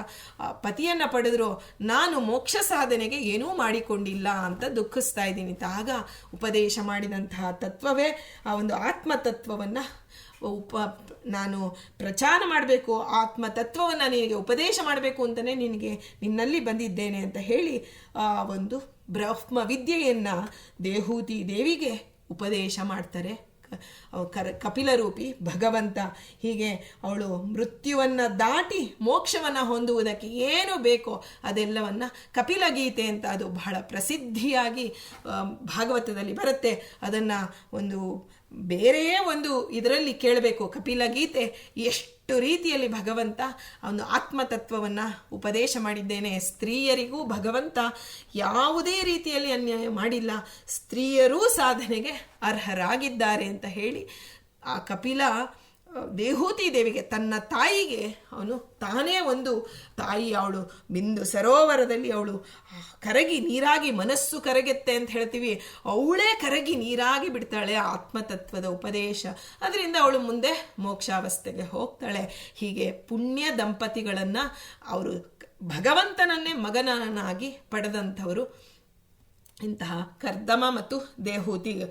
ಪತಿಯನ್ನು ಪಡೆದ್ರು. ನಾನು ಮೋಕ್ಷ ಸಾಧನೆಗೆ ಏನೂ ಮಾಡಿಕೊಂಡಿಲ್ಲ ಅಂತ ದುಃಖಿಸ್ತಾ ಇದ್ದೀನಿ. ಆಗ ಉಪದೇಶ ಮಾಡಿದಂತಹ ತತ್ವವೇ, ಆ ಒಂದು ಆತ್ಮತತ್ವವನ್ನು ಉಪ, ನಾನು ಪ್ರಚಾರ ಮಾಡಬೇಕು. ಆತ್ಮ ತತ್ವವನ್ನು ನಿನಗೆ ಉಪದೇಶ ಮಾಡಬೇಕು ಅಂತಲೇ ನಿನಗೆ ನಿನ್ನಲ್ಲಿ ಬಂದಿದ್ದೇನೆ ಅಂತ ಹೇಳಿ, ಆ ಒಂದು ಬ್ರಹ್ಮ ವಿದ್ಯೆಯನ್ನು ದೇಹೂತಿ ದೇವಿಗೆ ಉಪದೇಶ ಮಾಡ್ತಾರೆ. ಕರ, ಕಪಿಲರೂಪಿ ಭಗವಂತ ಹೀಗೆ ಅವಳು ಮೃತ್ಯುವನ್ನ ದಾಟಿ ಮೋಕ್ಷವನ್ನು ಹೊಂದುವುದಕ್ಕೆ ಏನು ಬೇಕೋ ಅದೆಲ್ಲವನ್ನು ಕಪಿಲ ಗೀತೆ ಅಂತ ಅದು ಬಹಳ ಪ್ರಸಿದ್ಧಿಯಾಗಿ ಭಾಗವತದಲ್ಲಿ ಬರುತ್ತೆ. ಅದನ್ನು ಒಂದು ಬೇರೆಯೇ ಒಂದು ಇದರಲ್ಲಿ ಕೇಳಬೇಕು. ಕಪಿಲ ಗೀತೆ ಎಷ್ಟು ರೀತಿಯಲ್ಲಿ ಭಗವಂತ ಅವನು ಆತ್ಮತತ್ವವನ್ನು ಉಪದೇಶ ಮಾಡಿದ್ದೇನೆ. ಸ್ತ್ರೀಯರಿಗೂ ಭಗವಂತ ಯಾವುದೇ ರೀತಿಯಲ್ಲಿ ಅನ್ಯಾಯ ಮಾಡಿಲ್ಲ. ಸ್ತ್ರೀಯರೂ ಸಾಧನೆಗೆ ಅರ್ಹರಾಗಿದ್ದಾರೆ ಅಂತ ಹೇಳಿ ಆ ಕಪಿಲ ದೇಹೂತಿ ದೇವಿಗೆ, ತನ್ನ ತಾಯಿಗೆ ಅವನು ತಾನೇ ಒಂದು ತಾಯಿ. ಅವಳು ಬಿಂದು ಸರೋವರದಲ್ಲಿ ಅವಳು ಕರಗಿ ನೀರಾಗಿ ಮನಸ್ಸು ಕರಗೆತ್ತೆ ಅಂತ ಹೇಳ್ತೀವಿ. ಅವಳೇ ಕರಗಿ ನೀರಾಗಿ ಬಿಡ್ತಾಳೆ ಆತ್ಮತತ್ವದ ಉಪದೇಶ. ಅದರಿಂದ ಅವಳು ಮುಂದೆ ಮೋಕ್ಷಾವಸ್ಥೆಗೆ ಹೋಗ್ತಾಳೆ. ಹೀಗೆ ಪುಣ್ಯ ದಂಪತಿಗಳನ್ನು ಅವರು ಭಗವಂತನನ್ನೇ ಮಗನನ್ನಾಗಿ ಪಡೆದಂಥವರು ಇಂತಹ ಕರ್ದಮ ಮತ್ತು ದೇಹೂತಿ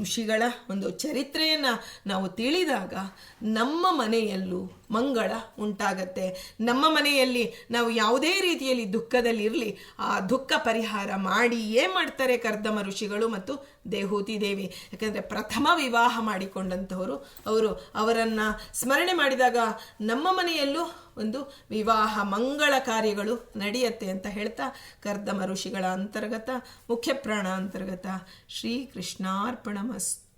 ಋಷಿಗಳ ಒಂದು ಚರಿತ್ರೆಯನ್ನು ನಾವು ತಿಳಿದಾಗ ನಮ್ಮ ಮನೆಯಲ್ಲೂ ಮಂಗಳ ಉಂಟಾಗತ್ತೆ. ನಮ್ಮ ಮನೆಯಲ್ಲಿ ನಾವು ಯಾವುದೇ ರೀತಿಯಲ್ಲಿ ದುಃಖದಲ್ಲಿರಲಿ, ಆ ದುಃಖ ಪರಿಹಾರ ಮಾಡಿಯೇ ಮಾಡ್ತಾರೆ ಕರ್ದಮ ಋಷಿಗಳು ಮತ್ತು ದೇಹೂತಿ ದೇವಿ. ಯಾಕಂದರೆ ಪ್ರಥಮ ವಿವಾಹ ಮಾಡಿಕೊಂಡಂಥವರು ಅವರು ಅವರನ್ನು ಸ್ಮರಣೆ ಮಾಡಿದಾಗ ನಮ್ಮ ಮನೆಯಲ್ಲೂ ಒಂದು ವಿವಾಹ ಮಂಗಳ ಕಾರ್ಯಗಳು ನಡೆಯುತ್ತೆ ಅಂತ ಹೇಳ್ತಾ ಕರ್ದಮ ಋಷಿಗಳ ಅಂತರ್ಗತ ಮುಖ್ಯ ಪ್ರಾಣ ಅಂತರ್ಗತ ಶ್ರೀ ಕೃಷ್ಣಾರ್ಪಣಮಸ್ತು